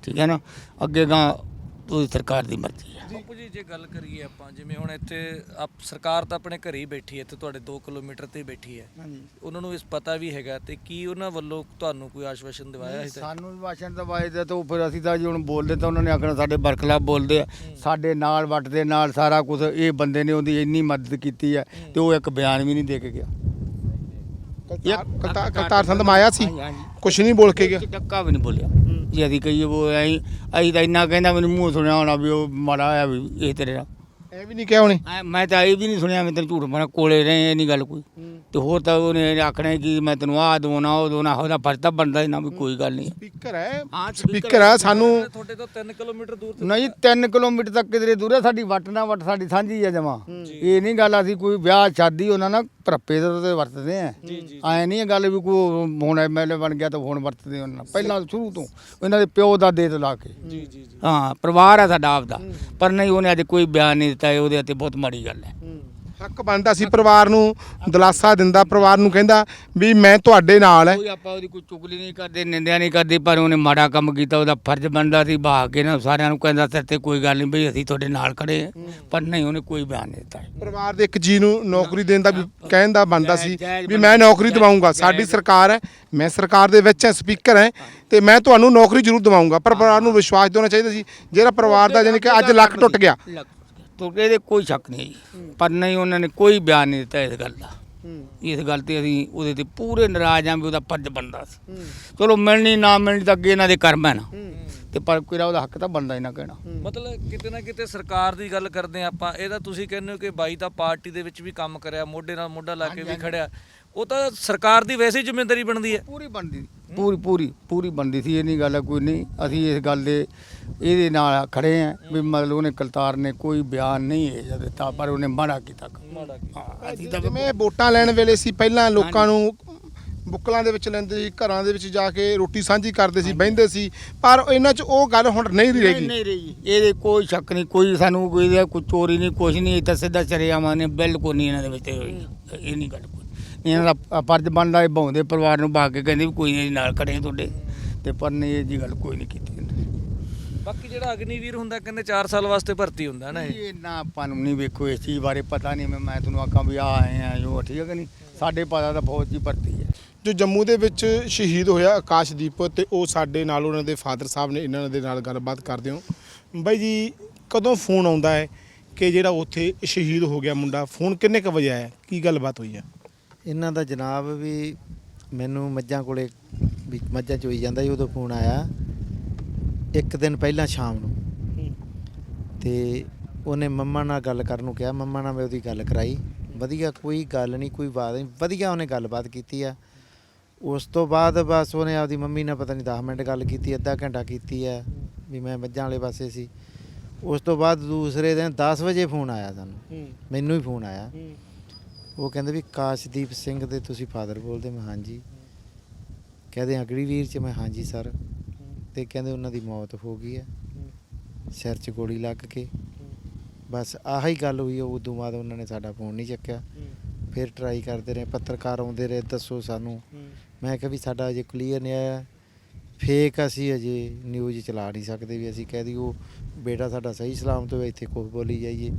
ਠੀਕ ਹੈ ਨਾ? ਅੱਗੇ ਗਾਂ ਉਹਦੀ ਸਰਕਾਰ ਦੀ ਮਰਜ਼ੀ ਬਾਪੂ ਜੀ ਜੇ ਗੱਲ ਕਰੀਏ ਆਪਾਂ ਜਿਵੇਂ ਹੁਣ ਇੱਥੇ ਆਪ ਸਰਕਾਰ ਤਾਂ ਆਪਣੇ ਘਰੇ ਹੀ ਬੈਠੀ ਹੈ ਇੱਥੇ ਤੁਹਾਡੇ 2 ਕਿਲੋਮੀਟਰ ਤੇ ਬੈਠੀ ਹੈ। ਉਹਨਾਂ ਨੂੰ ਇਸ ਪਤਾ ਵੀ ਹੈਗਾ ਤੇ ਕੀ ਉਹਨਾਂ ਵੱਲੋਂ ਤੁਹਾਨੂੰ ਕੋਈ ਆਸ਼ਵਾਸਨ ਦਿਵਾਇਆ ਹੈ ਸਾਨੂੰ ਵੀ ਭਾਸ਼ਣ ਦਵਾਏ ਦੇ ਤਾਂ ਫਿਰ ਅਸੀਂ ਤਾਂ ਜੀ ਹੁਣ ਬੋਲਦੇ ਤਾਂ ਉਹਨਾਂ ਨੇ ਆਖਣਾ ਸਾਡੇ ਬਰਖਲਾਫ ਬੋਲਦੇ ਆ ਸਾਡੇ ਨਾਲ ਵੱਟ ਦੇ ਨਾਲ ਸਾਰਾ ਕੁਝ ਇਹ ਬੰਦੇ ਨੇ ਉਹਦੀ ਇੰਨੀ ਮਦਦ ਕੀਤੀ ਹੈ ਤੇ ਉਹ ਇੱਕ ਬਿਆਨ ਵੀ ਨਹੀਂ ਦੇ ਕੇ ਗਿਆ। ਕਲਤਾਰ- ਕਲਤਾਰ ਸੰਤ ਮਾਇਆ ਸੀ? ਹਾਂਜੀ, ਹਾਂਜੀ। ਕੁਛ ਨਹੀਂ ਬੋਲ ਕੇ ਗਿਆ। ਟੱਕਾ ਵੀ ਨਹੀਂ ਬੋਲਿਆ। ਜੇ ਅਸੀਂ ਕਹੀਏ ਉਹ ਐਂ, ਅਸੀਂ ਤਾਂ ਇੰਨਾ ਕਹਿੰਦਾ, ਮੈਨੂੰ ਮੂੰਹ ਸੁਣਿਆ ਹੋਣਾ ਵੀ ਉਹ ਮਾੜਾ ਆਇਆ ਵੀ ਇਹ ਤੇਰੇ ਨਾਲ। ਐ ਵੀ ਨਹੀਂ ਕਿਹਾ ਉਹਨੇ। ਮੈਂ ਤਾਂ ਇਹ ਵੀ ਨਹੀਂ ਸੁਣਿਆ ਮੈਂ ਤੈਨੂੰ ਝੂਠ ਮਾਰਾ ਕੋਲੇ ਰਹੇ ਇਹ ਨਹੀਂ ਗੱਲ ਕੋਈ। ਤੇ ਹੋਰ ਤਾਂ ਉਹਨੇ ਆਖਣਾ ਕਿ ਮੈਂ ਤੈਨੂੰ ਆਹ ਦੋਨਾ ਉਹ ਦੋਨਾ ਉਹਦਾ ਫਰਜ਼ ਤਾਂ ਬਣਦਾ ਹੀ ਨਾ ਵੀ ਕੋਈ ਗੱਲ ਨਹੀਂ। ਸਪੀਕਰ ਹੈ। ਹਾਂ, ਸਪੀਕਰ ਹੈ। ਸਾਨੂੰ ਤੁਹਾਡੇ ਤੋਂ 3 ਕਿਲੋਮੀਟਰ ਦੂਰ ਤੇ ਨਹੀਂ 3 ਕਿਲੋਮੀਟਰ ਤੱਕ ਕਿਧਰੇ ਦੂਰ ਹੈ ਸਾਡੀ ਵੱਟ ਨਾ ਵੱਟ ਸਾਡੀ ਸਾਂਝੀ ਹੈ ਜਮਾ। ਇਹ ਨਹੀਂ ਗੱਲ ਅਸੀਂ ਕੋਈ ਵਿਆਹ ਸ਼ਾਦੀ ਉਹਨਾਂ ਨਾਲ ਭਰਪੇ ਦੇ ਤੇ ਵਰਤਦੇ ਆ ਐ ਨਹੀਂ ਇਹ ਗੱਲ ਵੀ ਕੋਈ ਹੁਣ ਐਮਐਲਏ ਬਣ ਗਿਆ ਤਾਂ ਹੁਣ ਵਰਤਦੇ ਉਹਨਾਂ ਨਾਲ। ਪਹਿਲਾਂ ਸ਼ੁਰੂ ਤੋਂ ਇਹਨਾਂ ਦੇ ਪਿਓ ਦਾ ਦੇ ਤੋਂ ਲਾ ਕੇ। ਜੀ ਜੀ ਜੀ। ਹਾਂ ਪਰਿਵਾਰ ਹੈ ਸਾਡਾ ਆਪਦਾ। ਪਰ ਨਹੀਂ ਉਹਨੇ ਅੱਜ ਕੋਈ ਬਿਆਨ ਨਹੀਂ ਦਿੱਤਾ। ਇਹ ਉਹਦੇ ਤੇ ਬਹੁਤ ਮਾੜੀ ਗੱਲ ਹੈ। ਹੱਕ ਬਣਦਾ ਸੀ ਪਰਿਵਾਰ ਨੂੰ ਦਿਲਾਸਾ ਦਿੰਦਾ ਪਰਿਵਾਰ ਨੂੰ ਕਹਿੰਦਾ ਵੀ ਮੈਂ ਤੁਹਾਡੇ ਨਾਲ ਹੈ। ਕੋਈ ਆਪਾਂ ਉਹਦੀ ਕੋਈ ਚੁਗਲੀ ਨਹੀਂ ਕਰਦੇ ਨਿੰਦਿਆ ਨਹੀਂ ਕਰਦੇ ਪਰ ਉਹਨੇ ਮਾੜਾ ਕੰਮ ਕੀਤਾ ਉਹਦਾ ਫਰਜ਼ ਬਣਦਾ ਸੀ ਭਾਗ ਕੇ ਨਾ ਸਾਰਿਆਂ ਨੂੰ ਕਹਿੰਦਾ ਸਿਰ ਤੇ ਕੋਈ ਗੱਲ ਨਹੀਂ ਬਈ ਅਸੀਂ ਤੁਹਾਡੇ ਨਾਲ ਖੜੇ ਹਾਂ। ਪਰ ਨਹੀਂ ਉਹਨੇ ਕੋਈ ਬਿਆਨ ਨਹੀਂ ਦਿੱਤਾ। ਪਰਿਵਾਰ ਦੇ ਇੱਕ ਜੀ ਨੂੰ ਨੌਕਰੀ ਦੇਣ ਦਾ ਵੀ ਕਹਿਣ ਦਾ ਬਣਦਾ ਸੀ ਵੀ ਮੈਂ ਨੌਕਰੀ ਦਿਵਾਉਂਗਾ। ਸਾਡੀ ਸਰਕਾਰ ਹੈ ਮੈਂ ਸਰਕਾਰ ਦੇ ਵਿੱਚ ਹਾਂ ਸਪੀਕਰ ਹੈ ਤੇ ਮੈਂ ਤੁਹਾਨੂੰ ਨੌਕਰੀ ਜ਼ਰੂਰ ਦਿਵਾਉਂਗਾ। ਪਰ ਪਰਿਵਾਰ ਨੂੰ ਵਿਸ਼ਵਾਸ ਦੇਣਾ ਚਾਹੀਦਾ ਸੀ ਜਿਹੜਾ ਪਰਿਵਾਰ ਦਾ ਯਾਨੀ ਕਿ ਅੱਜ ਲੱਕ ਟੁੱਟ ਗਿਆ। ਤੋ ਇਹਦੇ ਕੋਈ ਸ਼ੱਕ ਨਹੀਂ ਜੀ। ਪਰ ਨਹੀਂ ਉਹਨਾਂ ਨੇ ਕੋਈ ਬਿਆਨ ਨਹੀਂ ਦਿੱਤਾ ਇਸ ਗੱਲ ਦਾ। ਇਸ ਗੱਲ ਤੇ ਅਸੀਂ ਉਹਦੇ ਤੇ ਪੂਰੇ ਨਾਰਾਜ਼ ਆਂ ਵੀ ਉਹਦਾ ਫਰਜ਼ ਬਣਦਾ ਸੀ। ਚਲੋ ਮਿਲਣੀ ਨਾ ਮਿਲਣੀ ਤਾਂ ਅੱਗੇ ਇਹਨਾਂ ਦੇ ਕਰਮ ਹੈ ਨਾ। ਤੇ ਪਰ ਕੋਈ ਉਹਦਾ ਹੱਕ ਤਾਂ ਬਣਦਾ ਹੀ ਨਾ ਕਹਿਣਾ ਮਤਲਬ ਕਿਤੇ ਨਾ ਕਿਤੇ ਸਰਕਾਰ ਦੀ ਗੱਲ ਕਰਦੇ ਆ ਆਪਾਂ ਇਹਦਾ ਤੁਸੀਂ ਕਹਿੰਦੇ ਹੋ ਕਿ ਬਾਈ ਤਾਂ ਪਾਰਟੀ ਦੇ ਵਿੱਚ ਵੀ ਕੰਮ ਕਰਿਆ ਮੋਢੇ ਨਾਲ ਮੋਢਾ ਲਾ ਕੇ ਵੀ ਖੜਿਆ। ਉਹ ਤਾਂ ਸਰਕਾਰ ਦੀ ਵੈਸੇ ਹੀ ਜ਼ਿੰਮੇਵਾਰੀ ਬਣਦੀ ਹੈ। ਪੂਰੀ ਬਣਦੀ। ਪੂਰੀ ਪੂਰੀ ਪੂਰੀ ਬਣਦੀ ਸੀ ਇਹ ਨਹੀਂ ਗੱਲ ਹੈ ਕੋਈ ਨਹੀਂ ਅਸੀਂ ਇਸ ਗੱਲ ਦੇ ਇਹਦੇ ਨਾਲ ਖੜੇ ਆਂ ਵੀ ਮਤਲਬ ਉਹਨੇ ਕਲਤਾਰ ਨੇ ਕੋਈ ਬਿਆਨ ਨਹੀਂ ਇਹ ਦਿੱਤਾ ਪਰ ਉਹਨੇ ਮਾੜਾ ਕੀਤਾ ਮਾੜਾ ਕੀਤਾ। ਅਸੀਂ ਤਾਂ ਜਿਵੇਂ ਵੋਟਾਂ ਲੈਣ ਵੇਲੇ ਸੀ ਪਹਿਲਾਂ ਲੋਕਾਂ ਨੂੰ ਬੁੱਕਲਾਂ ਦੇ ਵਿੱਚ ਲੈਂਦੇ ਸੀ ਘਰਾਂ ਦੇ ਵਿੱਚ ਜਾ ਕੇ ਰੋਟੀ ਸਾਂਝੀ ਕਰਦੇ ਸੀ ਬਹਿੰਦੇ ਸੀ ਪਰ ਇਹਨਾਂ 'ਚ ਉਹ ਗੱਲ ਹੁਣ ਨਹੀਂ ਰਹੀ ਨਹੀਂ ਰਹੀ। ਇਹਦੇ ਕੋਈ ਸ਼ੱਕ ਨਹੀਂ ਕੋਈ ਸਾਨੂੰ ਕੋਈ ਇਹਦਾ ਕੋਈ ਚੋਰੀ ਨਹੀਂ ਕੁਛ ਨਹੀਂ ਇਹ ਤਾਂ ਸਿੱਧਾ ਚਰਿਆਵਾਂ ਨੇ ਬਿਲਕੁਲ ਨਹੀਂ ਇਹਨਾਂ ਦੇ ਵਿੱਚ ਹੋਈ ਇਹ ਨਹੀਂ ਗੱਲ ਇਹਨਾਂ ਦਾ ਫਰਜ਼ ਬਣਦਾ ਇਹ ਬਹੁੰਦੇ ਪਰਿਵਾਰ ਨੂੰ ਭਾਗ ਕੇ ਕਹਿੰਦੇ ਵੀ ਕੋਈ ਨਹੀਂ ਨਾਲ ਖੜੇ ਤੁਹਾਡੇ। ਤੇ ਪਰ ਨਹੀਂ ਇਹ ਜੀ ਗੱਲ ਕੋਈ ਨਹੀਂ ਕੀਤੀ ਇਹਨੇ। ਬਾਕੀ ਜਿਹੜਾ ਅਗਨੀਵੀਰ ਹੁੰਦਾ ਕਹਿੰਦੇ 4 ਸਾਲ ਵਾਸਤੇ ਭਰਤੀ ਹੁੰਦਾ ਨਾ ਇਹ। ਇਹ ਨਾ ਆਪਾਂ ਨੂੰ ਨਹੀਂ ਵੇਖੋ ਇਸ ਚੀਜ਼ ਬਾਰੇ ਪਤਾ ਨਹੀਂ ਮੈਂ ਮੈਂ ਤੁਹਾਨੂੰ ਆਖਾਂ ਵੀ ਆ ਆਏ ਆ ਜੋ ਠੀਕ ਹੈ ਕਿ ਨਹੀਂ? ਸਾਡੇ ਪਤਾ ਤਾਂ ਫੌਜ ਦੀ ਭਰਤੀ ਹੈ। ਜੋ ਜੰਮੂ ਦੇ ਵਿੱਚ ਸ਼ਹੀਦ ਹੋਇਆ ਆਕਾਸ਼ਦੀਪ ਤੇ ਉਹ ਸਾਡੇ ਨਾਲ ਉਹਨਾਂ ਦੇ ਫਾਦਰ ਸਾਹਿਬ ਨੇ ਇਹਨਾਂ ਦੇ ਨਾਲ ਗੱਲਬਾਤ ਕਰਦੇ ਹੋ। ਬਾਈ ਜੀ ਕਦੋਂ ਫੋਨ ਆਉਂਦਾ ਹੈ ਕਿ ਜਿਹੜਾ ਉੱਥੇ ਸ਼ਹੀਦ ਹੋ ਗਿਆ ਮੁੰਡਾ? ਫੋਨ ਕਿੰਨੇ ਕ ਵਜੇ ਆਇਆ? ਕੀ ਗੱਲਬਾਤ ਹੋਈ ਹੈ ਇਹਨਾਂ ਦਾ ਜਨਾਬ ਵੀ ਮੈਨੂੰ ਮੱਝਾਂ ਕੋਲੇ ਵੀ ਮੱਝਾਂ ਚੋਈ ਜਾਂਦਾ ਸੀ ਉਦੋਂ ਫੋਨ ਆਇਆ ਇੱਕ ਦਿਨ ਪਹਿਲਾਂ ਸ਼ਾਮ ਨੂੰ। ਤੇ ਉਹਨੇ ਮੰਮਾ ਨਾਲ ਗੱਲ ਕਰਨ ਨੂੰ ਕਿਹਾ ਮੰਮਾ ਨਾਲ ਮੈਂ ਉਹਦੀ ਗੱਲ ਕਰਾਈ। ਵਧੀਆ ਕੋਈ ਗੱਲ ਨਹੀਂ ਕੋਈ ਬਾਤ ਨਹੀਂ। ਵਧੀਆ ਉਹਨੇ ਗੱਲਬਾਤ ਕੀਤੀ ਆ। ਉਸ ਤੋਂ ਬਾਅਦ ਬਸ ਉਹਨੇ ਆਪਦੀ ਮੰਮੀ ਨਾਲ ਪਤਾ ਨਹੀਂ 10 ਮਿੰਟ ਗੱਲ ਕੀਤੀ ਅੱਧਾ ਘੰਟਾ ਕੀਤੀ ਆ ਵੀ ਮੈਂ ਮੱਝਾਂ ਵਾਲੇ ਪਾਸੇ ਸੀ। ਉਸ ਤੋਂ ਬਾਅਦ ਦੂਸਰੇ ਦਿਨ 10 ਵਜੇ ਫੋਨ ਆਇਆ ਸਾਨੂੰ। ਮੈਨੂੰ ਹੀ ਫੋਨ ਆਇਆ। ਉਹ ਕਹਿੰਦੇ ਵੀ ਕਾਸ਼ਦੀਪ ਸਿੰਘ ਦੇ ਤੁਸੀਂ ਫਾਦਰ ਬੋਲਦੇ, ਮੈਂ ਹਾਂਜੀ। ਕਹਿੰਦੇ ਅਗੜੀਵੀਰ ਚ ਮੈਂ ਹਾਂਜੀ, ਸਰ। ਤੇ ਕਹਿੰਦੇ ਉਹਨਾਂ ਦੀ ਮੌਤ ਹੋ ਗਈ ਹੈ। ਸਿਰ 'ਚ ਗੋਲੀ ਲੱਗ ਕੇ। ਬਸ ਆਹੀ ਗੱਲ ਹੋਈ, ਉਹ ਉਦੋਂ ਬਾਅਦ ਉਹਨਾਂ ਨੇ ਸਾਡਾ ਫੋਨ ਨਹੀਂ ਚੱਕਿਆ। ਫਿਰ ਟਰਾਈ ਕਰਦੇ ਰਹੇ, ਪੱਤਰਕਾਰ ਆਉਂਦੇ ਰਹੇ, ਦੱਸੋ ਸਾਨੂੰ। ਮੈਂ ਕਿਹਾ ਵੀ ਸਾਡਾ ਅਜੇ ਕਲੀਅਰ ਨਹੀਂ ਆਇਆ। ਫੇਕ ਅਸੀਂ ਅਜੇ ਨਿਊਜ਼ ਚਲਾ ਨਹੀਂ ਸਕਦੇ ਵੀ ਅਸੀਂ ਕਹਿ ਦਈਏ ਉਹ ਬੇਟਾ ਸਾਡਾ ਸਹੀ ਸਲਾਮਤ ਹੋਵੇ ਇੱਥੇ ਕੁਝ ਬੋਲੀ ਜਾਈਏ।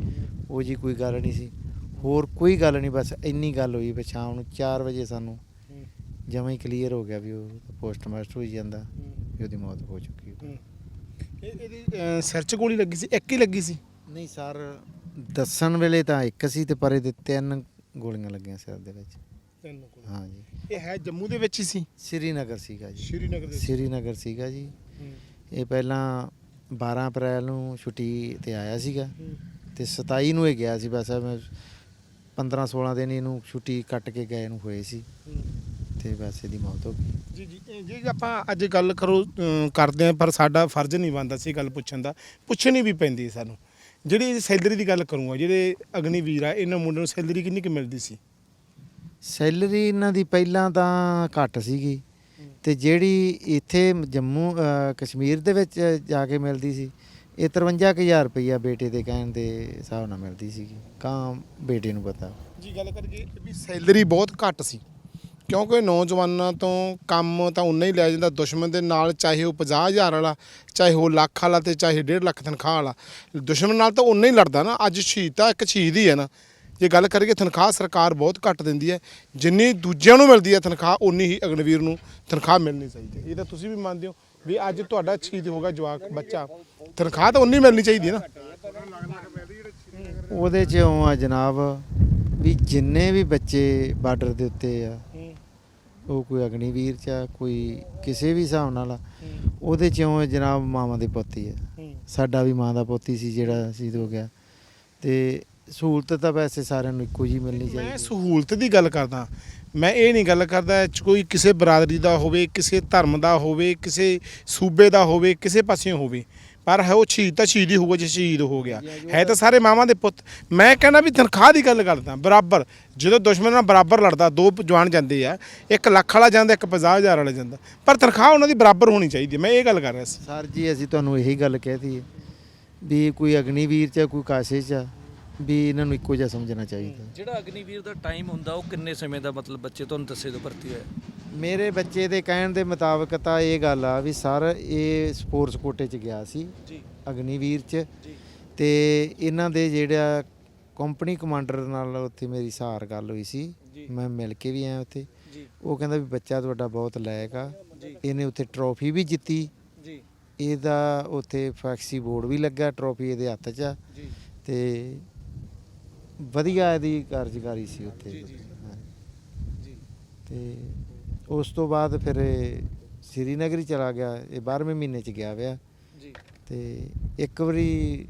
ਉਹ ਜੀ ਕੋਈ ਗੱਲ ਨਹੀਂ ਸੀ। ਹੋਰ ਕੋਈ ਗੱਲ ਨਹੀਂ ਬਸ ਇੰਨੀ ਗੱਲ ਹੋਈ ਵੀ ਸ਼ਾਮ ਨੂੰ 4 ਵਜੇ ਸਾਨੂੰ ਜਮਾਂ ਹੀ ਕਲੀਅਰ ਹੋ ਗਿਆ ਵੀ ਉਹ ਪੋਸਟਮਾਸਟਰ ਹੋਈ ਜਾਂਦਾ ਵੀ ਉਹਦੀ ਮੌਤ ਹੋ ਚੁੱਕੀ ਹੈ। ਇਹਦੀ ਅਹ, ਸਿਰ 'ਚ ਗੋਲੀ ਲੱਗੀ ਸੀ? ਇੱਕ ਹੀ ਲੱਗੀ ਸੀ? ਨਹੀਂ ਸਰ ਦੱਸਣ ਵੇਲੇ ਤਾਂ ਇੱਕ ਸੀ ਤੇ ਪਰ ਇਹਦੇ ਤਿੰਨ ਗੋਲੀਆਂ ਲੱਗੀਆਂ ਸਿਰ ਦੇ ਵਿੱਚ। ਹਾਂ ਜੀ ਇਹ ਹੈ ਜੰਮੂ ਦੇ ਵਿੱਚ ਹੀ ਸੀ? ਸ੍ਰੀਨਗਰ ਸੀਗਾ ਜੀ। ਸ਼੍ਰੀਨਗਰ ਦੇ ਸ੍ਰੀਨਗਰ ਸੀਗਾ ਜੀ। ਇਹ ਪਹਿਲਾਂ 12 ਅਪ੍ਰੈਲ ਨੂੰ ਛੁੱਟੀ ਤੇ ਆਇਆ ਸੀਗਾ ਤੇ 27 ਨੂੰ ਇਹ ਗਿਆ ਸੀ ਬਸ ਮੈਂ 15 16 ਦਿਨ ਇਹਨੂੰ ਛੁੱਟੀ ਕੱਟ ਕੇ ਗਏ ਨੂੰ ਹੋਏ ਸੀ। ਤੇ ਬਸ ਇਹਦੀ ਮੌਤ ਹੋ ਗਈ। ਜੀ ਜੀ ਇਹ ਜੇ ਆਪਾਂ ਅੱਜ ਗੱਲ ਕਰੋ ਅਮ, ਕਰਦੇ ਆ ਪਰ ਸਾਡਾ ਫਰਜ਼ ਨਹੀਂ ਬਣਦਾ ਸੀ ਗੱਲ ਪੁੱਛਣ ਦਾ। ਪੁੱਛਣੀ ਵੀ ਪੈਂਦੀ ਹੈ ਸਾਨੂੰ। ਜਿਹੜੀ ਸੈਲਰੀ ਦੀ ਗੱਲ ਕਰੂੰਗਾ ਜਿਹੜੇ ਅਗਨੀਵੀਰ ਆ ਇਹਨਾਂ ਮੁੰਡਿਆਂ ਨੂੰ ਸੈਲਰੀ ਕਿੰਨੀ ਕੁ ਮਿਲਦੀ ਸੀ? ਸੈਲਰੀ ਇਹਨਾਂ ਦੀ ਪਹਿਲਾਂ ਤਾਂ ਘੱਟ ਸੀਗੀ। ਤੇ ਜਿਹੜੀ ਇੱਥੇ ਜੰਮੂ ਅ, ਕਸ਼ਮੀਰ ਦੇ ਵਿੱਚ ਜਾ ਕੇ ਮਿਲਦੀ ਸੀ ਇਹ 53000 ਰੁਪਈਆ ਬੇਟੇ ਦੇ ਕਹਿਣ ਦੇ ਹਿਸਾਬ ਨਾਲ ਮਿਲਦੀ ਸੀਗੀ। ਕਾਂ ਬੇਟੇ ਨੂੰ ਪਤਾ। ਜੀ, ਗੱਲ ਕਰੀਏ ਵੀ ਸੈਲਰੀ ਬਹੁਤ ਘੱਟ ਸੀ। ਕਿਉਂਕਿ ਨੌਜਵਾਨਾਂ ਤੋਂ ਕੰਮ ਤਾਂ ਉਨਾ ਹੀ ਲਿਆ ਜਾਂਦਾ। ਦੁਸ਼ਮਣ ਦੇ ਨਾਲ ਚਾਹੇ ਉਹ 50000 ਵਾਲਾ, ਚਾਹੇ ਉਹ ਲੱਖ ਵਾਲਾ ਤੇ ਚਾਹੇ 1.5 ਲੱਖ ਤਨਖਾਹ ਵਾਲਾ। ਦੁਸ਼ਮਣ ਨਾਲ ਤਾਂ ਉਨਾ ਹੀ ਲੜਦਾ ਨਾ। ਅੱਜ ਸ਼ਹੀਦ ਤਾਂ ਇੱਕ ਸ਼ਹੀਦ ਹੀ ਹੈ ਨਾ। ਜੇ ਗੱਲ ਕਰੀਏ ਤਨਖਾਹ ਸਰਕਾਰ ਬਹੁਤ ਘੱਟ ਦਿੰਦੀ ਹੈ। ਜਿੰਨੀ ਦੂਜਿਆਂ ਨੂੰ ਮਿਲਦੀ ਹੈ ਤਨਖਾਹ, ਉਨੀ ਹੀ ਅਗਨਵੀਰ ਨੂੰ ਤਨਖਾਹ ਮਿਲਣੀ ਚਾਹੀਦੀ ਹੈ। ਇਹ ਤਾਂ ਤੁਸੀਂ ਵੀ ਮੰਨਦੇ ਹੋ। ਵੀ ਅੱਜ ਤੁਹਾਡਾ ਸ਼ਹੀਦ ਹੋਗਾ ਜਵਾਕ ਬੱਚਾ। ਤਨਖਾਹ ਤਾਂ ਉਨੀ ਮਿਲਣੀ ਚਾਹੀਦੀ ਹੈ ਨਾ। ਉਹਦੇ ਚ ਉਹ ਆ ਜਨਾਬ ਵੀ ਜਿੰਨੇ ਵੀ ਬੱਚੇ ਬਾਰਡਰ ਦੇ ਉੱਤੇ ਆ ਉਹ ਕੋਈ ਅਗਨੀਵੀਰ ਚ ਆ ਕੋਈ ਕਿਸੇ ਵੀ ਹਿਸਾਬ ਨਾਲ ਆ ਉਹਦੇ ਚੋਂ ਜਨਾਬ ਮਾਵਾਂ ਦੇ ਪੁੱਤ ਆ। ਸਾਡਾ ਵੀ ਮਾਂ ਦਾ ਪੁੱਤ ਸੀ ਜਿਹੜਾ ਸ਼ਹੀਦ ਹੋ ਗਿਆ। ਤੇ ਸਹੂਲਤ ਤਾਂ ਵੈਸੇ ਸਾਰਿਆਂ ਨੂੰ ਇੱਕੋ ਜੀ ਮਿਲਣੀ ਮੈਂ ਚਾਹੀਦੀ। ਸਹੂਲਤ ਦੀ ਗੱਲ ਕਰਦਾ। ਮੈਂ ਇਹ ਨਹੀਂ ਗੱਲ ਕਰਦਾ 'ਚ ਕੋਈ ਕਿਸੇ ਬਰਾਦਰੀ ਦਾ ਹੋਵੇ ਕਿਸੇ ਧਰਮ ਦਾ ਹੋਵੇ ਕਿਸੇ ਸੂਬੇ ਦਾ ਹੋਵੇ ਕਿਸੇ ਪਾਸਿਓਂ ਹੋਵੇ। ਪਰ ਹੈ ਉਹ ਸ਼ਹੀਦ ਤਾਂ ਸ਼ਹੀਦ ਹੀ ਹੋਊਗਾ ਜੇ ਸ਼ਹੀਦ ਹੋ ਗਿਆ। ਹੈ ਤਾਂ ਸਾਰੇ ਮਾਵਾਂ ਦੇ ਪੁੱਤ। ਮੈਂ ਕਹਿੰਦਾ ਵੀ ਤਨਖਾਹ ਦੀ ਗੱਲ ਕਰਦਾ ਬਰਾਬਰ। ਜਦੋਂ ਦੁਸ਼ਮਣ ਨਾਲ ਬਰਾਬਰ ਲੜਦਾ ਦੋ ਜਵਾਨ ਜਾਂਦੇ ਆ ਇੱਕ ਲੱਖ ਵਾਲਾ ਜਾਂਦਾ ਇੱਕ 50000 ਵਾਲਾ ਜਾਂਦਾ। ਪਰ ਤਨਖਾਹ ਉਹਨਾਂ ਦੀ ਬਰਾਬਰ ਹੋਣੀ ਚਾਹੀਦੀ ਮੈਂ ਇਹ ਗੱਲ ਕਰ ਰਿਹਾ ਸੀ। ਸਰ ਜੀ ਅਸੀਂ ਤੁਹਾਨੂੰ ਇਹੀ ਗੱਲ ਕਹਿਤੀ ਵੀ ਕੋਈ ਅਗਨੀਵੀਰ ਚ ਕੋਈ ਕਾਸ਼ੇ ਚ ਆ, ਵੀ ਇਹਨਾਂ ਨੂੰ ਇੱਕੋ ਜਿਹਾ ਸਮਝਣਾ ਚਾਹੀਦਾ। ਜਿਹੜਾ ਅਗਨੀਵੀਰ ਦਾ ਟਾਈਮ ਹੁੰਦਾ ਉਹ ਕਿੰਨੇ ਸਮੇਂ ਦਾ ਮਤਲਬ ਬੱਚੇ ਤੁਹਾਨੂੰ ਦੱਸੇ ਤੋਂ ਭਰਤੀ ਹੋਇਆ? ਮੇਰੇ ਬੱਚੇ ਦੇ ਕਹਿਣ ਦੇ ਮੁਤਾਬਕ ਤਾਂ ਇਹ ਗੱਲ ਆ ਵੀ ਸਰ ਇਹ ਸਪੋਰਟਸ ਕੋਟੇ ਚ ਗਿਆ ਸੀ ਜੀ। ਅਗਨੀਵੀਰ ਚ। ਜੀ। ਤੇ ਇਹਨਾਂ ਦੇ ਜਿਹੜਾ ਕੰਪਨੀ ਕਮਾਂਡਰ ਨਾਲ ਉੱਥੇ ਮੇਰੀ ਸਾਰ ਗੱਲ ਹੋਈ ਸੀ। ਜੀ। ਮੈਂ ਮਿਲ ਕੇ ਵੀ ਆਇਆ ਉੱਥੇ। ਜੀ। ਉਹ ਕਹਿੰਦਾ ਵੀ ਬੱਚਾ ਤੁਹਾਡਾ ਬਹੁਤ ਲਾਇਕ ਆ। ਜੀ। ਇਹਨੇ ਉੱਥੇ ਟਰੋਫੀ ਵੀ ਜਿੱਤੀ। ਜੀ। ਇਹਦਾ ਉੱਥੇ ਫੈਕਸੀ ਬੋਰਡ ਵੀ ਲੱਗਾ ਟਰੋਫੀ ਇਹਦੇ ਹੱਥ 'ਚ ਆ। ਜੀ। ਤੇ ਵਧੀਆ ਇਹਦੀ ਕਾਰਜਕਾਰੀ ਸੀ ਉੱਥੇ। ਜੀ, ਜੀ, ਹਾਂ। ਜੀ। ਤੇ ਉਸ ਤੋਂ ਬਾਅਦ ਫਿਰ ਇਹ ਸ੍ਰੀਨਗਰ ਹੀ ਚਲਾ ਗਿਆ। ਇਹ 12ਵੇਂ ਮਹੀਨੇ 'ਚ ਗਿਆ ਵਿਆ ਜੀ। ਤੇ ਇੱਕ ਵਾਰੀ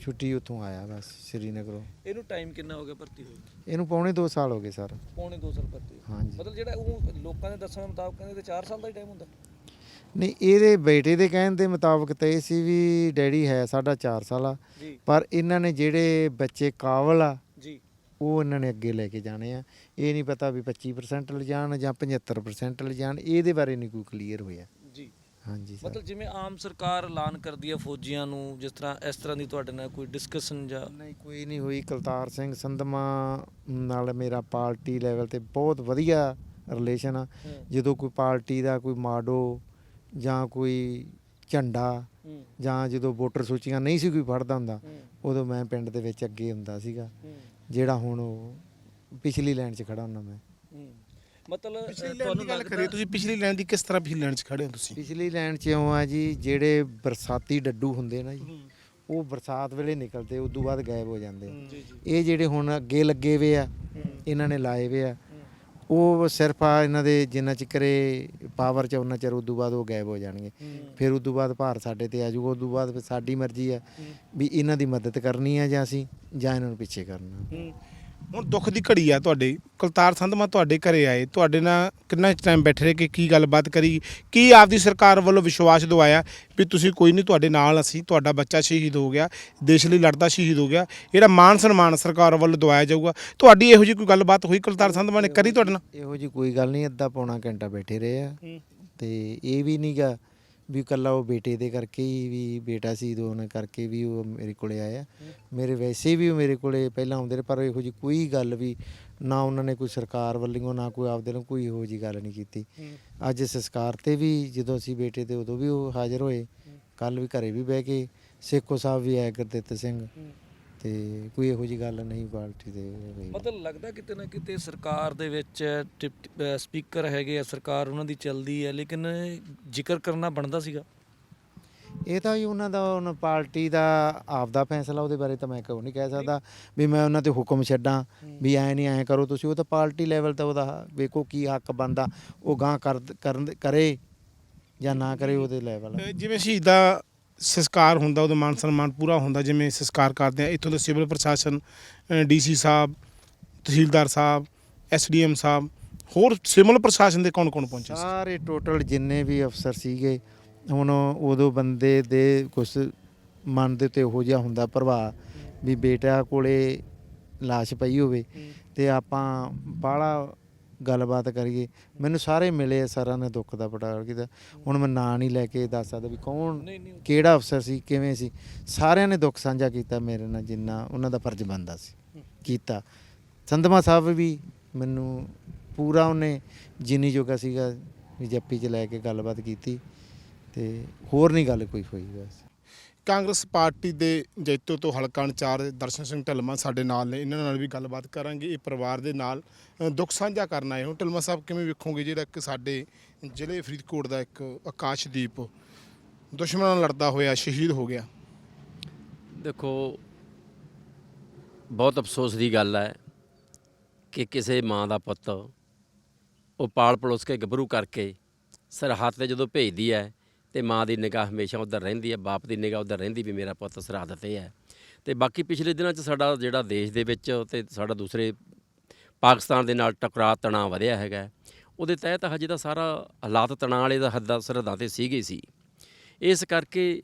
ਛੁੱਟੀ ਉੱਥੋਂ ਆਇਆ ਬਸ ਸ੍ਰੀਨਗਰੋਂ। ਇਹਨੂੰ ਟਾਈਮ ਕਿੰਨਾ ਹੋ ਗਿਆ ਭਰਤੀ ਹੋਏ ਇਹਨੂੰ ਪੌਣੇ 2 ਸਾਲ ਹੋ ਗਏ ਸਰ। ਪੌਣੇ 2 ਸਾਲ ਭਰਤੀ ਹੋਏ। ਹਾਂਜੀ। ਮਤਲਬ ਜਿਹੜਾ ਉਹ ਲੋਕਾਂ ਦੇ ਦੱਸਣ ਮੁਤਾਬਕ ਕਹਿੰਦੇ ਤੇ 4 ਸਾਲ ਦਾ ਹੀ ਟਾਈਮ ਹੁੰਦਾ। ਨਹੀਂ ਇਹਦੇ ਬੇਟੇ ਦੇ ਕਹਿਣ ਦੇ ਮੁਤਾਬਕ ਤਾਂ ਇਹ ਸੀ ਵੀ ਡੈਡੀ ਹੈ ਸਾਡਾ 4 ਸਾਲ ਆ। ਜੀ। ਪਰ ਇਹਨਾਂ ਨੇ ਜਿਹੜੇ ਬੱਚੇ ਕਾਬਲ ਆ ਜੀ। ਉਹ ਇਹਨਾਂ ਨੇ ਅੱਗੇ ਲੈ ਕੇ ਜਾਣੇ ਆ। ਇਹ ਨਹੀਂ ਪਤਾ ਵੀ 25% ਲਿਜਾਣ ਜਾਂ 75% ਲਿਜਾਣ ਇਹਦੇ ਬਾਰੇ ਨਹੀਂ ਕੋਈ ਕਲੀਅਰ ਹੋਇਆ। ਜੀ। ਹਾਂਜੀ ਸਰ। ਮਤਲਬ ਜਿਵੇਂ ਆਮ ਸਰਕਾਰ ਐਲਾਨ ਕਰਦੀ ਹੈ ਫੌਜੀਆਂ ਨੂੰ ਜਿਸ ਤਰ੍ਹਾਂ ਇਸ ਤਰ੍ਹਾਂ ਦੀ ਤੁਹਾਡੇ ਨਾਲ ਕੋਈ ਡਿਸਕਸ਼ਨ ਜਾਂ ਨਹੀਂ ਕੋਈ ਨਹੀਂ ਹੋਈ। ਕਲਤਾਰ ਸਿੰਘ ਸੰਧਮਾ ਨਾਲ ਮੇਰਾ ਪਾਰਟੀ ਲੈਵਲ ਤੇ ਬਹੁਤ ਵਧੀਆ ਰਿਲੇਸ਼ਨ ਆ। ਜਦੋਂ ਕੋਈ ਪਾਰਟੀ ਦਾ ਕੋਈ ਮਾਡੋ ਜਾਂ ਕੋਈ ਝੰਡਾ ਜਾਂ ਜਦੋਂ ਵੋਟਰ ਸੂਚੀਆਂ ਨਹੀਂ ਸੀ ਕੋਈ ਫੜਦਾ ਹੁੰਦਾ ਉਦੋਂ ਮੈਂ ਪਿੰਡ ਦੇ ਵਿੱਚ ਅੱਗੇ ਹੁੰਦਾ ਸੀਗਾ। ਜਿਹੜਾ ਹੁਣ ਉਹ ਪਿਛਲੀ ਲਾਈਨ 'ਚ ਖੜਾ ਹੁੰਦਾ ਮੈਂ। ਮਤਲਬ ਤੁਹਾਨੂੰ ਦੀ ਗੱਲ ਕਰੀਏ ਤੁਸੀਂ ਪਿਛਲੀ ਲਾਈਨ ਦੀ ਕਿਸ ਤਰ੍ਹਾਂ ਪਿਛਲੀ ਲਾਈਨ 'ਚ ਖੜੇ ਹੋ ਤੁਸੀਂ? ਪਿਛਲੀ ਲਾਈਨ 'ਚ ਇਉਂ ਆ ਜੀ ਜਿਹੜੇ ਬਰਸਾਤੀ ਡੱਡੂ ਹੁੰਦੇ ਨਾ ਜੀ ਉਹ ਬਰਸਾਤ ਵੇਲੇ ਨਿਕਲਦੇ ਉਦੋਂ ਬਾਅਦ ਗਾਇਬ ਹੋ ਜਾਂਦੇ। ਇਹ ਜਿਹੜੇ ਹੁਣ ਅੱਗੇ ਲੱਗੇ ਵੇ ਆ ਇਹਨਾਂ ਨੇ ਲਾਏ ਵੇ ਆ ਉਹ ਸਿਰਫ ਆ ਇਹਨਾਂ ਦੇ ਜਿੰਨਾ ਚਿਕਰੇ ਪਾਵਰ ਚ ਉਹਨਾਂ ਚਿਰ ਉਦੋਂ ਬਾਅਦ ਉਹ ਗਾਇਬ ਹੋ ਜਾਣਗੇ। ਫਿਰ ਉਦੋਂ ਬਾਅਦ ਭਾਰ ਸਾਡੇ ਤੇ ਆ ਜਾਊਗਾ ਉਦੋਂ ਬਾਅਦ ਫਿਰ ਸਾਡੀ ਮਰਜ਼ੀ ਆ ਵੀ ਇਹਨਾਂ ਦੀ ਮਦਦ ਕਰਨੀ ਆ ਜਾਂ ਅਸੀਂ ਜਾਂ ਇਹਨਾਂ ਨੂੰ ਪਿੱਛੇ ਕਰਨਾ। ਹੁਣ ਦੁੱਖ ਦੀ ਘੜੀ ਆ ਤੁਹਾਡੇ। ਕੁਲਤਾਰ ਸੰਧਮਾ ਤੁਹਾਡੇ ਘਰੇ ਆਏ। ਤੁਹਾਡੇ ਨਾਲ ਕਿੰਨਾ ਟਾਈਮ ਬੈਠੇ ਰਹੇ ਕਿ ਕੀ ਗੱਲਬਾਤ ਕਰੀ? ਕੀ ਆਪਦੀ ਸਰਕਾਰ ਵੱਲੋਂ ਵਿਸ਼ਵਾਸ ਦਵਾਇਆ ਵੀ ਤੁਸੀਂ ਕੋਈ ਨਹੀਂ ਤੁਹਾਡੇ ਨਾਲ ਅਸੀਂ ਤੁਹਾਡਾ ਬੱਚਾ ਸ਼ਹੀਦ ਹੋ ਗਿਆ ਦੇਸ਼ ਲਈ ਲੜਦਾ ਸ਼ਹੀਦ ਹੋ ਗਿਆ। ਇਹਦਾ ਮਾਨ ਸਨਮਾਨ ਸਰਕਾਰ ਵੱਲੋਂ ਦਵਾਇਆ ਜਾਊਗਾ। ਤੁਹਾਡੀ ਇਹੋ ਜਿਹੀ ਕੋਈ ਗੱਲਬਾਤ ਹੋਈ ਕੁਲਤਾਰ ਸੰਧਮਾ ਨੇ ਕਰੀ ਤੁਹਾਡੇ ਨਾਲ? ਇਹੋ ਜੀ ਕੋਈ ਗੱਲ ਨਹੀਂ ਅੱਧਾ ਪੌਣਾ ਘੰਟਾ ਬੈਠੇ ਰਹੇ ਆ। ਤੇ ਇਹ ਵੀ ਨਹੀਂਗਾ ਵੀ ਕੱਲਾ ਉਹ ਬੇਟੇ ਦੇ ਕਰਕੇ ਹੀ ਵੀ ਬੇਟਾ ਸੀ ਦੋਨ ਕਰਕੇ ਵੀ ਉਹ ਮੇਰੇ ਕੋਲੇ ਆਇਆ। ਮੇਰੇ ਵੈਸੇ ਵੀ ਉਹ ਮੇਰੇ ਕੋਲੇ ਪਹਿਲਾਂ ਆਉਂਦੇ ਰਹੇ, ਪਰ ਇਹੋ ਜੀ ਕੋਈ ਗੱਲ ਵੀ ਨਾ ਉਹਨਾਂ ਨੇ ਕੋਈ ਸਰਕਾਰ ਵੱਲੋਂ, ਨਾ ਕੋਈ ਆਪਦੇ ਨੂੰ ਕੋਈ ਇਹੋ ਜੀ ਗੱਲ ਨਹੀਂ ਕੀਤੀ। ਅੱਜ ਸੰਸਕਾਰ ਤੇ ਵੀ ਜਦੋਂ ਅਸੀਂ ਬੇਟੇ ਤੇ ਉਦੋਂ ਵੀ ਉਹ ਹਾਜ਼ਰ ਹੋਏ ਕੱਲ ਵੀ ਘਰੇ ਵੀ ਬਹਿ ਕੇ, ਸੇਖੋ ਸਾਹਿਬ ਵੀ ਆਇਆ, ਗੁਰਦਿੱਤ ਸਿੰਘ। ਤੇ ਕੋਈ ਇਹੋ ਜੀ ਗੱਲ ਨਹੀਂ ਪਾਰਟੀ ਦੇ ਹੋਈ ਮਤਲਬ ਲੱਗਦਾ ਕਿਤੇ ਨਾ ਕਿਤੇ ਸਰਕਾਰ ਦੇ ਵਿੱਚ ਡਿਪਟੀ- ਸਪੀਕਰ ਹੈਗੇ ਆ ਸਰਕਾਰ ਉਹਨਾਂ ਦੀ ਚੱਲਦੀ ਹੈ ਲੇਕਿਨ ਜ਼ਿਕਰ ਕਰਨਾ ਬਣਦਾ ਸੀਗਾ। ਇਹ ਤਾਂ ਜੀ ਉਹਨਾਂ ਦਾ ਉਹਨਾਂ ਪਾਰਟੀ ਦਾ ਆਪਦਾ ਫੈਸਲਾ ਉਹਦੇ ਬਾਰੇ ਤਾਂ ਮੈਂ ਕਿਉਂ ਨਹੀਂ ਕਹਿ ਸਕਦਾ। ਵੀ ਮੈਂ ਉਹਨਾਂ ਤੇ ਹੁਕਮ ਛੱਡਾਂ ਵੀ ਐ ਨਹੀਂ ਐ ਕਰੋ ਤੁਸੀਂ ਉਹ ਤਾਂ ਪਾਰਟੀ ਲੈਵਲ ਤੇ ਉਹਦਾ ਵੇਖੋ ਕੀ ਹੱਕ ਬੰਦਾ ਉਹ ਗਾਂ ਕਰ ਕਰਨ ਕਰੇ ਜਾਂ ਨਾ ਕਰੇ ਉਹਦੇ ਲੈਵਲ। ਅਹ ਜਿਵੇਂ ਸ਼ਹੀਦ ਸੰਸਕਾਰ ਹੁੰਦਾ ਉਹਦਾ ਮਾਨ ਸਨਮਾਨ ਪੂਰਾ ਹੁੰਦਾ ਜਿਵੇਂ ਸੰਸਕਾਰ ਕਰਦੇ ਆ। ਇੱਥੋਂ ਦਾ ਸਿਵਲ ਪ੍ਰਸ਼ਾਸਨ ਡੀਸੀ ਸਾਹਿਬ ਤਹਿਸੀਲਦਾਰ ਸਾਹਿਬ ਐਸਡੀਐਮ ਸਾਹਿਬ ਹੋਰ ਸਿਵਲ ਪ੍ਰਸ਼ਾਸਨ ਦੇ ਕੌਣ ਕੌਣ ਪਹੁੰਚੇ ਸੀ? ਸਾਰੇ ਟੋਟਲ ਜਿੰਨੇ ਵੀ ਅਫਸਰ ਸੀਗੇ ਹੁਣ ਉਦੋਂ ਬੰਦੇ ਦੇ ਕੁਝ ਮਨ ਦੇ ਉੱਤੇ ਇਹੋ ਜਿਹਾ ਹੁੰਦਾ ਪ੍ਰਭਾਵ ਵੀ ਬੇਟਾ ਕੋਲੇ ਲਾਸ਼ ਪਈ ਹੋਵੇ ਤੇ ਆਪਾਂ ਬਾਹਲਾ ਗੱਲਬਾਤ ਕਰੀਏ। ਮੈਨੂੰ ਸਾਰੇ ਮਿਲੇ ਸਾਰਿਆਂ ਨੇ ਦੁੱਖ ਦਾ ਪਟਾਲ ਕੀਤਾ। ਹੁਣ ਮੈਂ ਨਾਂ ਨਹੀਂ ਲੈ ਕੇ ਦੱਸ ਸਕਦਾ ਵੀ ਕੌਣ ਕਿਹੜਾ ਅਫਸਰ ਸੀ ਕਿਵੇਂ ਸੀ। ਸਾਰਿਆਂ ਨੇ ਦੁੱਖ ਸਾਂਝਾ ਕੀਤਾ ਮੇਰੇ ਨਾਲ ਜਿੰਨਾ ਉਹਨਾਂ ਦਾ ਫਰਜ਼ ਬਣਦਾ ਸੀ ਕੀਤਾ। ਸੰਧਮਾ ਸਾਹਿਬ ਵੀ ਮੈਨੂੰ ਪੂਰਾ ਉਹਨੇ ਜਿੰਨੀ ਜੋਗਾ ਸੀਗਾ ਵੀ ਜੱਪੀ 'ਚ ਲੈ ਕੇ ਗੱਲਬਾਤ ਕੀਤੀ ਤੇ ਹੋਰ ਨਹੀਂ ਗੱਲ ਕੋਈ ਹੋਈ ਬਸ। ਕਾਂਗਰਸ ਪਾਰਟੀ ਦੇ ਜੈਤੋ ਤੋਂ ਹਲਕਾ ਇੰਚਾਰਜ ਦਰਸ਼ਨ ਸਿੰਘ ਢਲਮਾ ਸਾਡੇ ਨਾਲ ਨੇ। ਇਹਨਾਂ ਨਾਲ ਵੀ ਗੱਲਬਾਤ ਕਰਾਂਗੇ। ਇਹ ਪਰਿਵਾਰ ਦੇ ਨਾਲ ਦੁੱਖ ਸਾਂਝਾ ਕਰਨ ਆਏ ਹੋ। ਢਲਮਾ ਸਾਹਿਬ, ਕਿਵੇਂ ਵੇਖੋਗੇ ਜਿਹੜਾ ਕਿ ਸਾਡੇ ਜ਼ਿਲ੍ਹੇ ਫਰੀਦਕੋਟ ਦਾ ਇੱਕ ਆਕਾਸ਼ਦੀਪ ਦੁਸ਼ਮਣਾਂ ਨਾਲ ਲੜਦਾ ਹੋਇਆ, ਸ਼ਹੀਦ ਹੋ ਗਿਆ? ਦੇਖੋ, ਬਹੁਤ ਅਫਸੋਸ ਦੀ ਗੱਲ ਹੈ ਕਿ ਕਿਸੇ ਮਾਂ ਦਾ ਪੁੱਤ ਉਹ ਪਾਲ ਪਲੋਸ ਕੇ ਗੱਭਰੂ ਕਰਕੇ ਸਰਹੱਦ ਤੇ ਜਦੋਂ ਭੇਜਦੀ ਹੈ ਤੇ ਮਾਂ ਦੀ ਨਿਗਾਹ ਹਮੇਸ਼ਾ ਉਧਰ ਰਹਿੰਦੀ ਹੈ, ਬਾਪ ਦੀ ਨਿਗਾਹ ਉਧਰ ਰਹਿੰਦੀ ਵੀ ਮੇਰਾ ਪੁੱਤ ਸਰਹੱਦ ਤੇ ਹੈ। ਤੇ ਬਾਕੀ ਪਿਛਲੇ ਦਿਨਾਂ 'ਚ ਸਾਡਾ ਜਿਹੜਾ ਦੇਸ਼ ਦੇ ਵਿੱਚ ਤੇ ਸਾਡਾ ਦੂਸਰੇ ਪਾਕਿਸਤਾਨ ਦੇ ਨਾਲ ਟਕਰਾਅ, ਤਣਾਅ ਵਧਿਆ ਹੈਗਾ ਉਹਦੇ ਤਹਿਤ ਹਜੇ ਦਾ ਸਾਰਾ ਹਾਲਾਤ ਤਣਾਅ ਵਾਲੇ ਦਾ ਹੱਦਾਂ ਸਰਹੱਦਾਂ ਤੇ ਸੀਗੇ ਸੀ। ਇਸ ਕਰਕੇ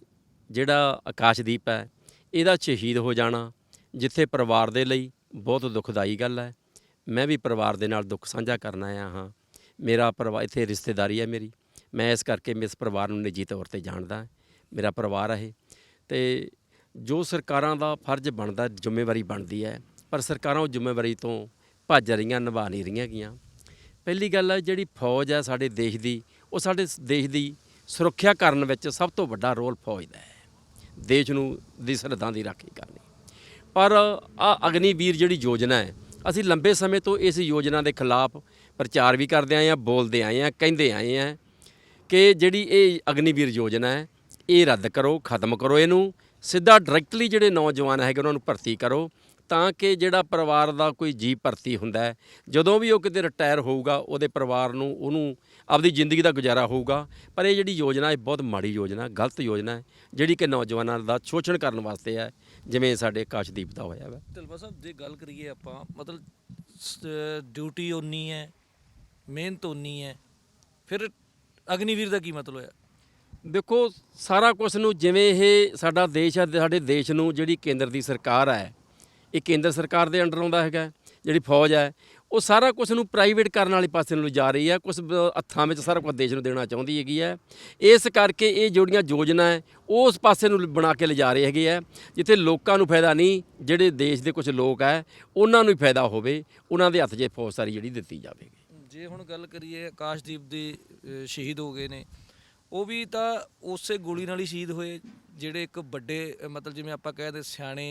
ਜਿਹੜਾ ਆਕਾਸ਼ਦੀਪ ਹੈ, ਇਹਦਾ ਸ਼ਹੀਦ ਹੋ ਜਾਣਾ, ਜਿੱਥੇ ਪਰਿਵਾਰ ਦੇ ਲਈ ਬਹੁਤ ਦੁਖਦਾਈ ਗੱਲ ਹੈ। ਮੈਂ ਵੀ ਪਰਿਵਾਰ ਦੇ ਨਾਲ ਦੁੱਖ ਸਾਂਝਾ ਕਰਨ ਆਇਆ ਹਾਂ। ਮੇਰਾ ਪਰਿਵਾਰ ਇੱਥੇ ਰਿਸ਼ਤੇਦਾਰੀ ਹੈ ਮੇਰੀ। ਮੈਂ ਇਸ ਕਰਕੇ ਮੈਂ ਇਸ ਪਰਿਵਾਰ ਨੂੰ ਨਿੱਜੀ ਤੌਰ ਤੇ ਜਾਣਦਾ ਮੇਰਾ ਪਰਿਵਾਰ ਹੈ ਇਹ। ਤੇ ਜੋ ਸਰਕਾਰਾਂ ਦਾ ਫਰਜ਼ ਬਣਦਾ, ਜ਼ਿੰਮੇਵਾਰੀ ਬਣਦੀ ਹੈ, ਪਰ ਸਰਕਾਰਾਂ ਉਹ ਜ਼ਿੰਮੇਵਾਰੀ ਤੋਂ ਭੱਜ ਰਹੀਆਂ, ਨਿਭਾ ਨਹੀਂ ਰਹੀਆਂ ਗੀਆਂ ਪਹਿਲੀ ਗੱਲ ਹੈ ਜਿਹੜੀ ਫੌਜ ਹੈ ਸਾਡੇ ਦੇਸ਼ ਦੀ, ਉਹ ਸਾਡੇ ਦੇਸ਼ ਦੀ ਸੁਰੱਖਿਆ ਕਰਨ ਵਿੱਚ ਸਭ ਤੋਂ ਵੱਡਾ ਰੋਲ ਫੌਜ ਦਾ ਹੈ। ਦੇਸ਼ ਨੂੰ ਦੀ ਸਰਹੱਦਾਂ ਦੀ ਰਾਖੀ ਕਰਨੀ। ਪਰ ਆ ਅਗਨੀਵੀਰ ਜਿਹੜੀ ਯੋਜਨਾ ਹੈ, ਅਸੀਂ ਲੰਬੇ ਸਮੇਂ ਤੋਂ ਇਸ ਯੋਜਨਾ ਦੇ ਖਿਲਾਫ ਪ੍ਰਚਾਰ ਵੀ ਕਰਦੇ ਆਏ ਹਾਂ, ਬੋਲਦੇ ਆਏ ਹਾਂ, ਕਹਿੰਦੇ ਆਏ ਹਾਂ। ਕਿ ਜਿਹੜੀ ਇਹ ਅਗਨੀਵੀਰ ਯੋਜਨਾ ਹੈ, ਇਹ ਰੱਦ ਕਰੋ, ਖਤਮ ਕਰੋ ਇਹਨੂੰ। ਸਿੱਧਾ ਡਾਇਰੈਕਟਲੀ ਜਿਹੜੇ ਨੌਜਵਾਨ ਹੈਗੇ, ਉਹਨਾਂ ਨੂੰ ਭਰਤੀ ਕਰੋ, ਤਾਂ ਕਿ ਜਿਹੜਾ ਪਰਿਵਾਰ ਦਾ ਕੋਈ ਜੀ ਭਰਤੀ ਹੁੰਦਾ ਹੈ, ਜਦੋਂ ਵੀ ਉਹ ਕਿਤੇ ਰਿਟਾਇਰ ਹੋਊਗਾ, ਉਹਦੇ ਪਰਿਵਾਰ ਨੂੰ, ਉਹਨੂੰ ਆਪਦੀ ਜ਼ਿੰਦਗੀ ਦਾ ਗੁਜ਼ਾਰਾ ਹੋਊਗਾ। ਪਰ ਇਹ ਜਿਹੜੀ ਯੋਜਨਾ, ਇਹ ਬਹੁਤ ਮਾੜੀ ਯੋਜਨਾ, ਗਲਤ ਯੋਜਨਾ ਹੈ, ਜਿਹੜੀ ਕਿ ਨੌਜਵਾਨਾਂ ਦਾ ਸ਼ੋਸ਼ਣ ਕਰਨ ਵਾਸਤੇ ਹੈ, ਜਿਵੇਂ ਸਾਡੇ ਕਾਸ਼ਦੀਪ ਦਾ ਹੋਇਆ ਵਾ। ਢਲਵਾ ਸਾਹਿਬ, ਜੇ ਗੱਲ ਕਰੀਏ ਆਪਾਂ, ਮਤਲਬ ਡਿਊਟੀ ਉਨੀ ਹੈ, ਮਿਹਨਤ ਉਨੀ ਹੈ, ਫਿਰ ਅਗਨੀਵੀਰ ਦਾ ਕੀ ਮਤਲਬ ਹੋਇਆ? ਦੇਖੋ, ਸਾਰਾ ਕੁਝ ਨੂੰ ਜਿਵੇਂ ਇਹ ਸਾਡਾ ਦੇਸ਼ ਹੈ ਸਾਡੇ ਦੇਸ਼ ਨੂੰ ਜਿਹੜੀ ਕੇਂਦਰ ਦੀ ਸਰਕਾਰ ਹੈ, ਇਹ ਕੇਂਦਰ ਸਰਕਾਰ ਦੇ ਅੰਡਰ ਆਉਂਦਾ ਹੈਗਾ, ਜਿਹੜੀ ਫੌਜ ਹੈ, ਉਹ ਸਾਰਾ ਕੁਝ ਨੂੰ ਪ੍ਰਾਈਵੇਟ ਕਰਨ ਵਾਲੇ ਪਾਸੇ ਨੂੰ ਜਾ ਰਹੀ ਹੈ ਕੁਝ ਹੱਥਾਂ ਵਿੱਚ ਸਾਰਾ ਕੁਝ ਦੇਸ਼ ਨੂੰ ਦੇਣਾ ਚਾਹੁੰਦੀ ਹੈਗੀ ਹੈ। ਇਸ ਕਰਕੇ ਇਹ ਜਿਹੜੀਆਂ ਯੋਜਨਾ ਹੈ ਉਹ ਉਸ ਪਾਸੇ ਨੂੰ ਬਣਾ ਕੇ ਲਿਜਾ ਰਹੇ ਹੈਗੇ ਹੈ, ਜਿੱਥੇ ਲੋਕਾਂ ਨੂੰ ਫਾਇਦਾ ਨਹੀਂ, ਜਿਹੜੇ ਦੇਸ਼ ਦੇ ਕੁਝ ਲੋਕ ਹੈ, ਉਹਨਾਂ ਨੂੰ ਹੀ ਫਾਇਦਾ ਹੋਵੇ, ਉਹਨਾਂ ਦੇ ਹੱਥ 'ਚ ਫੌਜ ਸਾਰੀ ਜਿਹੜੀ ਦਿੱਤੀ ਜਾਵੇਗੀ। ਜੇ ਹੁਣ ਗੱਲ ਕਰੀਏ ਆਕਾਸ਼ਦੀਪ ਦੇ ਅ, ਸ਼ਹੀਦ ਹੋ ਗਏ ਨੇ ਉਹ ਵੀ ਤਾਂ ਉਸੇ ਗੋਲੀ ਨਾਲ ਹੀ ਸ਼ਹੀਦ ਹੋਏ ਜਿਹੜੇ ਇੱਕ ਵੱਡੇ ਅ, ਮਤਲਬ ਜਿਵੇਂ ਆਪਾਂ ਕਹਿੰਦੇ ਸਿਆਣੇ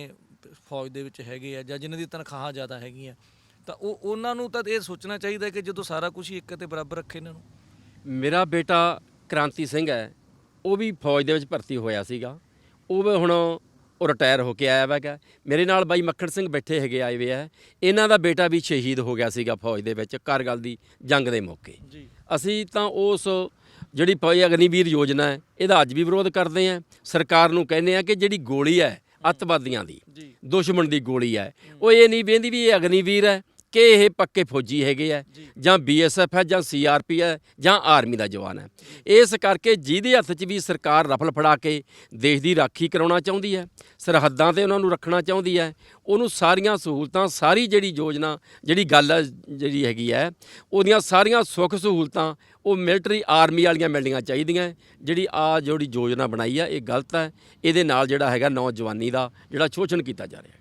ਫੌਜ ਦੇ ਵਿੱਚ ਹੈਗੇ ਆ ਜਾਂ ਜਿਨ੍ਹਾਂ ਦੀ ਤਨਖਾਹਾਂ ਜ਼ਿਆਦਾ ਹੈਗੀਆਂ ਤਾਂ ਉਹ ਉਹਨਾਂ ਨੂੰ ਤਾਂ ਇਹ ਸੋਚਣਾ ਚਾਹੀਦਾ ਕਿ ਜਦੋਂ ਸਾਰਾ ਕੁਝ ਹੀ ਇੱਕ ਤੇ ਬਰਾਬਰ ਰੱਖੇ ਇਹਨਾਂ ਨੂੰ। ਮੇਰਾ ਬੇਟਾ ਕ੍ਰਾਂਤੀ ਸਿੰਘ ਹੈ ਉਹ ਵੀ ਫੌਜ ਦੇ ਵਿੱਚ ਭਰਤੀ ਹੋਇਆ ਸੀਗਾ ਉਹ ਵੀ ਹੁਣ ਉਹ ਰਿਟਾਇਰ ਹੋ ਕੇ ਆਇਆ ਹੈਗਾ ਮੇਰੇ ਨਾਲ ਬਾਈ ਮੱਖਣ ਸਿੰਘ ਬੈਠੇ ਹੈਗੇ ਆਏ ਵੇ ਆ। ਇਹਨਾਂ ਦਾ ਬੇਟਾ ਵੀ ਸ਼ਹੀਦ ਹੋ ਗਿਆ ਸੀਗਾ ਫੌਜ ਦੇ ਵਿੱਚ ਕਾਰਗਲ ਦੀ ਜੰਗ ਦੇ ਮੌਕੇ। ਅਸੀਂ ਤਾਂ ਉਸ ਜਿਹੜੀ ਫੌਜ ਅਗਨੀਵੀਰ ਯੋਜਨਾ ਹੈ ਇਹਦਾ ਅੱਜ ਵੀ ਵਿਰੋਧ ਕਰਦੇ ਹਾਂ। ਸਰਕਾਰ ਨੂੰ ਕਹਿੰਦੇ ਆ ਕਿ ਜਿਹੜੀ ਗੋਲੀ ਹੈ ਅੱਤਵਾਦੀਆਂ ਦੀ ਦੁਸ਼ਮਣ ਦੀ ਗੋਲੀ ਹੈ ਉਹ ਇਹ ਨਹੀਂ ਵੇਂਦੀ ਵੀ ਇਹ ਅਗਨੀਵੀਰ ਹੈ। ਕਿ ਇਹ ਪੱਕੇ ਫੌਜੀ ਹੈਗੇ ਆ ਜਾਂ। ਬੀਐਸਐਫ ਹੈ ਜਾਂ ਸੀਆਰਪੀ ਹੈ ਜਾਂ ਆਰਮੀ ਦਾ ਜਵਾਨ ਹੈ। ਇਸ ਕਰਕੇ ਜਿਹਦੇ ਹੱਥ 'ਚ ਵੀ ਸਰਕਾਰ ਰਫਲ ਫੜਾ ਕੇ ਦੇਸ਼ ਦੀ ਰਾਖੀ ਕਰਾਉਣਾ ਚਾਹੁੰਦੀ ਹੈ ਸਰਹੱਦਾਂ ਤੇ ਉਹਨਾਂ ਨੂੰ ਰੱਖਣਾ ਚਾਹੁੰਦੀ ਹੈ ਉਹਨੂੰ ਸਾਰੀਆਂ ਸਹੂਲਤਾਂ ਸਾਰੀ ਜਿਹੜੀ ਯੋਜਨਾ ਜਿਹੜੀ ਗੱਲ ਜਿਹੜੀ ਹੈਗੀ ਹੈ ਉਹਦੀਆਂ ਸਾਰੀਆਂ ਸੁੱਖ ਸਹੂਲਤਾਂ ਉਹ ਮਿਲਟਰੀ ਆਰਮੀ ਵਾਲੀਆਂ ਮਿਲਣੀਆਂ ਚਾਹੀਦੀਆਂ। ਜਿਹੜੀ ਆ ਜਿਹੜੀ ਯੋਜਨਾ ਬਣਾਈ ਆ ਇਹ ਗਲਤ ਹੈ। ਇਹਦੇ ਨਾਲ ਜਿਹੜਾ ਹੈਗਾ ਨੌਜਵਾਨੀ ਦਾ ਜਿਹੜਾ ਸ਼ੋਸ਼ਣ ਕੀਤਾ ਜਾ ਰਿਹਾ ਹੈ।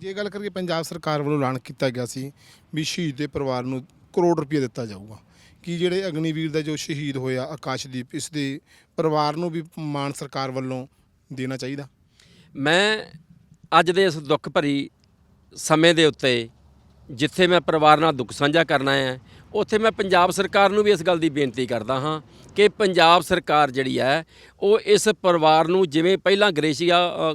ਜੇ- ਗੱਲ ਕਰੀਏ ਪੰਜਾਬ ਸਰਕਾਰ ਵੱਲੋਂ ਐਲਾਨ ਕੀਤਾ ਗਿਆ ਸੀ ਵੀ ਸ਼ਹੀਦ ਦੇ ਪਰਿਵਾਰ ਨੂੰ ਕਰੋੜ ਰੁਪਏ ਦਿੱਤਾ ਜਾਊਗਾ, ਕਿ ਜਿਹੜੇ ਅਗਨੀਵੀਰ ਦਾ ਜੋ ਸ਼ਹੀਦ ਹੋਇਆ ਆਕਾਸ਼ਦੀਪ, ਇਸ ਦੇ ਪਰਿਵਾਰ ਨੂੰ ਵੀ ਮਾਨ ਸਰਕਾਰ ਵੱਲੋਂ ਦੇਣਾ ਚਾਹੀਦਾ? ਮੈਂ ਅੱਜ ਦੇ ਇਸ ਦੁੱਖ ਭਰੀ ਸਮੇਂ ਦੇ ਉੱਤੇ ਜਿੱਥੇ ਮੈਂ ਪਰਿਵਾਰ ਨਾਲ ਦੁੱਖ ਸਾਂਝਾ ਕਰਨਾ ਹੈ ਉੱਥੇ ਮੈਂ ਪੰਜਾਬ ਸਰਕਾਰ ਨੂੰ ਵੀ ਇਸ ਗੱਲ ਦੀ ਬੇਨਤੀ ਕਰਦਾ ਹਾਂ ਕਿ ਪੰਜਾਬ ਸਰਕਾਰ ਜਿਹੜੀ ਹੈ ਉਹ ਇਸ ਪਰਿਵਾਰ ਨੂੰ ਜਿਵੇਂ ਪਹਿਲਾਂ ਗ੍ਰੇਸ਼ੀਆ ਅ,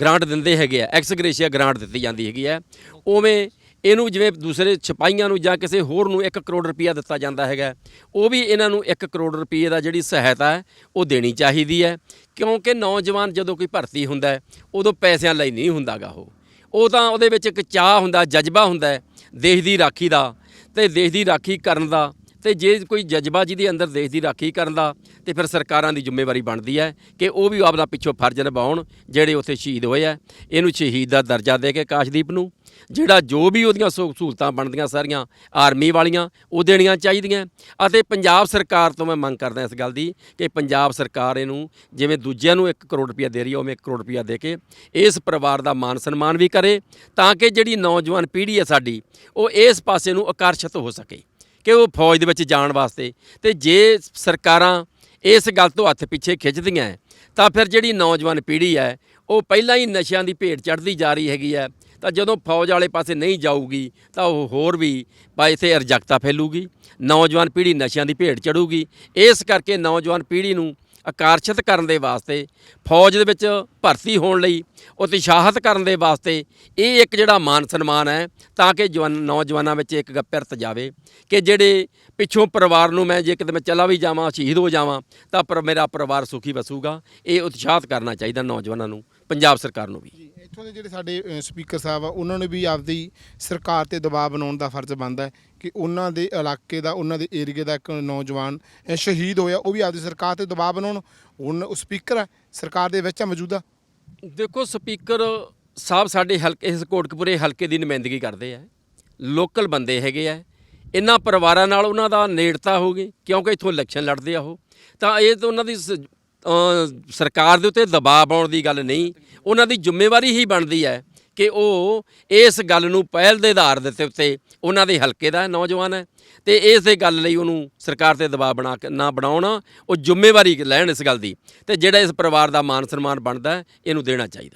ਗ੍ਰਾਂਟ ਦਿੰਦੇ ਹੈਗੇ ਆ ਐਕਸ ਗ੍ਰੇਸ਼ੀਆ ਗ੍ਰਾਂਟ ਦਿੱਤੀ ਜਾਂਦੀ ਹੈਗੀ ਹੈ ਉਵੇਂ ਇਹਨੂੰ ਜਿਵੇਂ ਦੂਸਰੇ ਸਿਪਾਹੀਆਂ ਨੂੰ ਜਾਂ ਕਿਸੇ ਹੋਰ ਨੂੰ 1 ਕਰੋੜ ਰੁਪਇਆ ਦਿੱਤਾ ਜਾਂਦਾ ਹੈਗਾ ਉਹ ਵੀ ਇਹਨਾਂ ਨੂੰ 1 ਕਰੋੜ ਰੁਪਏ ਦਾ ਜਿਹੜੀ ਸਹਾਇਤਾ ਹੈ ਉਹ ਦੇਣੀ ਚਾਹੀਦੀ ਹੈ ਕਿਉਂਕਿ ਨੌਜਵਾਨ ਜਦੋਂ ਕੋਈ ਭਰਤੀ ਹੁੰਦਾ ਉਦੋਂ ਪੈਸਿਆਂ ਲਈ ਨਹੀਂ ਹੁੰਦਾਗਾ ਉਹ। ਉਹ ਤਾਂ ਉਹਦੇ ਵਿੱਚ ਇੱਕ ਚਾਹ ਹੁੰਦਾ ਜਜ਼ਬਾ ਹੁੰਦਾ ਦੇਸ਼ ਦੀ ਰਾਖੀ ਦਾ ਤੇ ਦੇਸ਼ ਦੀ ਰਾਖੀ ਕਰਨ ਦਾ ਤੇ ਜੇ ਕੋਈ ਜਜ਼ਬਾ ਜਿਹਦੇ ਅੰਦਰ ਦੇਸ਼ ਦੀ ਰਾਖੀ ਕਰਨ ਦਾ ਤੇ ਫਿਰ ਸਰਕਾਰਾਂ ਦੀ ਜ਼ਿੰਮੇਵਾਰੀ ਬਣਦੀ ਹੈ ਕਿ ਉਹ ਵੀ ਆਪਦਾ ਪਿੱਛੋਂ ਫਰਜ਼ ਨਿਭਾਉਣ ਜਿਹੜੇ ਉੱਥੇ ਸ਼ਹੀਦ ਹੋਏ ਆ। ਇਹਨੂੰ ਸ਼ਹੀਦ ਦਾ ਦਰਜਾ ਦੇ ਕੇ ਕਾਸ਼ਦੀਪ ਨੂੰ ਜਿਹੜਾ ਜੋ ਵੀ ਉਹਦੀਆਂ ਸੁ- ਸਹੂਲਤਾਂ ਬਣਦੀਆਂ ਸਾਰੀਆਂ, ਆਰਮੀ ਵਾਲੀਆਂ, ਉਹ ਦੇਣੀਆਂ ਚਾਹੀਦੀਆਂ। ਅਤੇ ਪੰਜਾਬ ਸਰਕਾਰ ਤੋਂ ਮੈਂ ਮੰਗ ਕਰਦਾ ਇਸ ਗੱਲ ਦੀ ਕਿ ਪੰਜਾਬ ਸਰਕਾਰ ਇਹਨੂੰ ਜਿਵੇਂ ਦੂਜਿਆਂ ਨੂੰ 1 ਕਰੋੜ ਰੁਪਇਆ ਦੇ ਰਹੀ ਹੈ ਉਵੇਂ 1 ਕਰੋੜ ਰੁਪਇਆ ਦੇ ਕੇ ਇਸ ਪਰਿਵਾਰ ਦਾ ਮਾਨ ਸਨਮਾਨ ਵੀ ਕਰੇ, ਤਾਂ ਕਿ ਜਿਹੜੀ ਨੌਜਵਾਨ ਪੀੜ੍ਹੀ ਹੈ ਸਾਡੀ, ਉਹ ਇਸ ਪਾਸੇ ਨੂੰ ਆਕਰਸ਼ਿਤ ਹੋ ਸਕੇ, ਕਿ ਉਹ ਫੌਜ ਦੇ ਵਿੱਚ ਜਾਣ ਵਾਸਤੇ। ਤੇ ਜੇ ਸਰਕਾਰਾਂ ਇਸ ਗੱਲ ਤੋਂ ਹੱਥ ਪਿੱਛੇ ਖਿੱਚਦੀਆਂ, ਤਾਂ ਫਿਰ ਜਿਹੜੀ ਨੌਜਵਾਨ ਪੀੜ੍ਹੀ ਹੈ, ਉਹ ਪਹਿਲਾਂ ਹੀ ਨਸ਼ਿਆਂ ਦੀ ਭੇਟ ਚੜ੍ਹਦੀ ਜਾ ਰਹੀ ਹੈਗੀ ਹੈ ਤਾਂ ਜਦੋਂ ਫੌਜ ਵਾਲੇ ਪਾਸੇ ਨਹੀਂ ਜਾਊਗੀ ਤਾਂ ਉਹ ਹੋਰ ਵੀ ਬਾ ਅਰਜਕਤਾ ਫੈਲੂਗੀ, ਨੌਜਵਾਨ ਪੀੜ੍ਹੀ ਨਸ਼ਿਆਂ ਦੀ ਭੇਟ ਚੜੂਗੀ। ਇਸ ਕਰਕੇ ਨੌਜਵਾਨ ਪੀੜ੍ਹੀ ਨੂੰ ਆਕਰਸ਼ਿਤ ਕਰਨ ਦੇ ਵਾਸਤੇ, ਫੌਜ ਦੇ ਵਿੱਚ ਭਰਤੀ ਹੋਣ ਲਈ ਉਤਸ਼ਾਹਿਤ ਕਰਨ ਦੇ ਵਾਸਤੇ ਇਹ ਇੱਕ ਜਿਹੜਾ ਮਾਨ ਸਨਮਾਨ ਹੈ, ਤਾਂ ਕਿ ਜਵਾਨ ਨੌਜਵਾਨਾਂ ਵਿੱਚ ਇੱਕ ਗ- ਜਾਵੇ ਕਿ ਜਿਹੜੇ ਪਿੱਛੋਂ ਪਰਿਵਾਰ ਨੂੰ ਮੈਂ ਜੇ ਕਿਤੇ ਮੈਂ ਚਲਾ ਵੀ ਜਾਵਾਂ, ਸ਼ਹੀਦ ਹੋ ਜਾਵਾਂ, ਤਾਂ ਪਰ ਮੇਰਾ ਪਰਿਵਾਰ ਸੁਖੀ ਵਸੂਗਾ। ਇਹ ਉਤਸ਼ਾਹਿਤ ਕਰਨਾ ਚਾਹੀਦਾ ਨੌਜਵਾਨਾਂ ਨੂੰ। ਪੰਜਾਬ ਸਰਕਾਰ ਨੂੰ ਵੀ। ਜੀ ਇੱਥੋਂ ਦੇ ਜਿਹੜੇ ਸਾਡੇ ਸਪੀਕਰ ਸਾਹਿਬ ਆ ਉਹਨਾਂ ਨੂੰ ਵੀ ਆਪਦੀ ਸਰਕਾਰ ਤੇ ਦਬਾਅ ਬਣਾਉਣ ਦਾ ਫਰਜ਼ ਬਣਦਾ ਹੈ ਕਿ ਉਹਨਾਂ ਦੇ ਇਲਾਕੇ ਦਾ ਉਹਨਾਂ ਦੇ ਏਰੀਏ ਦਾ ਇੱਕ ਨੌਜਵਾਨ ਸ਼ਹੀਦ ਹੋਇਆ ਉਹ ਵੀ ਆਪਦੀ ਸਰਕਾਰ ਤੇ ਦਬਾਅ ਬਣਾਉਣ। ਹੁਣ ਉਹ ਸਪੀਕਰ ਹੈ ਸਰਕਾਰ ਦੇ ਵਿੱਚ ਹੈ ਮੌਜੂਦਾ ਦੇਖੋ ਸਪੀਕਰ ਸਾਹਿਬ ਸਾਡੇ ਹਲਕੇ ਇਸ ਕੋਟਕਪੂਰੇ ਹਲਕੇ ਦੀ ਨੁਮਾਇੰਦਗੀ ਕਰਦੇ ਆ। ਲੋਕਲ ਬੰਦੇ ਹੈਗੇ ਆ। ਇਹਨਾਂ ਪਰਿਵਾਰਾਂ ਨਾਲ ਉਹਨਾਂ ਦਾ ਨੇੜਤਾ ਹੋਗੀ ਕਿਉਂਕਿ ਇੱਥੋਂ ਇਲੈਕਸ਼ਨ ਲੜਦੇ ਆ ਉਹ। ਤਾਂ ਇਹ ਤਾਂ ਉਹਨਾਂ ਦੀ ਸਰਕਾਰ ਦੇ ਉੱਤੇ ਦਬਾਅ ਪਾਉਣ ਦੀ ਗੱਲ ਨਹੀਂ, ਉਹਨਾਂ ਦੀ ਜ਼ਿੰਮੇਵਾਰੀ ਹੀ ਬਣਦੀ ਹੈ ਕਿ ਉਹ ਇਸ ਗੱਲ ਨੂੰ ਪਹਿਲ ਦੇ ਆਧਾਰ ਦੇ ਉੱਤੇ ਉਹਨਾਂ ਦੇ ਹਲਕੇ ਦਾ ਨੌਜਵਾਨ ਹੈ ਤੇ ਇਸ ਦੇ ਗੱਲ ਲਈ ਉਹਨੂੰ ਸਰਕਾਰ ਤੇ ਦਬਾਅ ਬਣਾ ਕੇ, ਨਾ ਬਣਾਉਣਾ, ਉਹ ਜ਼ਿੰਮੇਵਾਰੀ ਲੈਣ ਇਸ ਗੱਲ ਦੀ ਤੇ ਜਿਹੜਾ ਇਸ ਪਰਿਵਾਰ ਦਾ ਮਾਨ ਸਨਮਾਨ ਬਣਦਾ ਇਹਨੂੰ ਦੇਣਾ ਚਾਹੀਦਾ।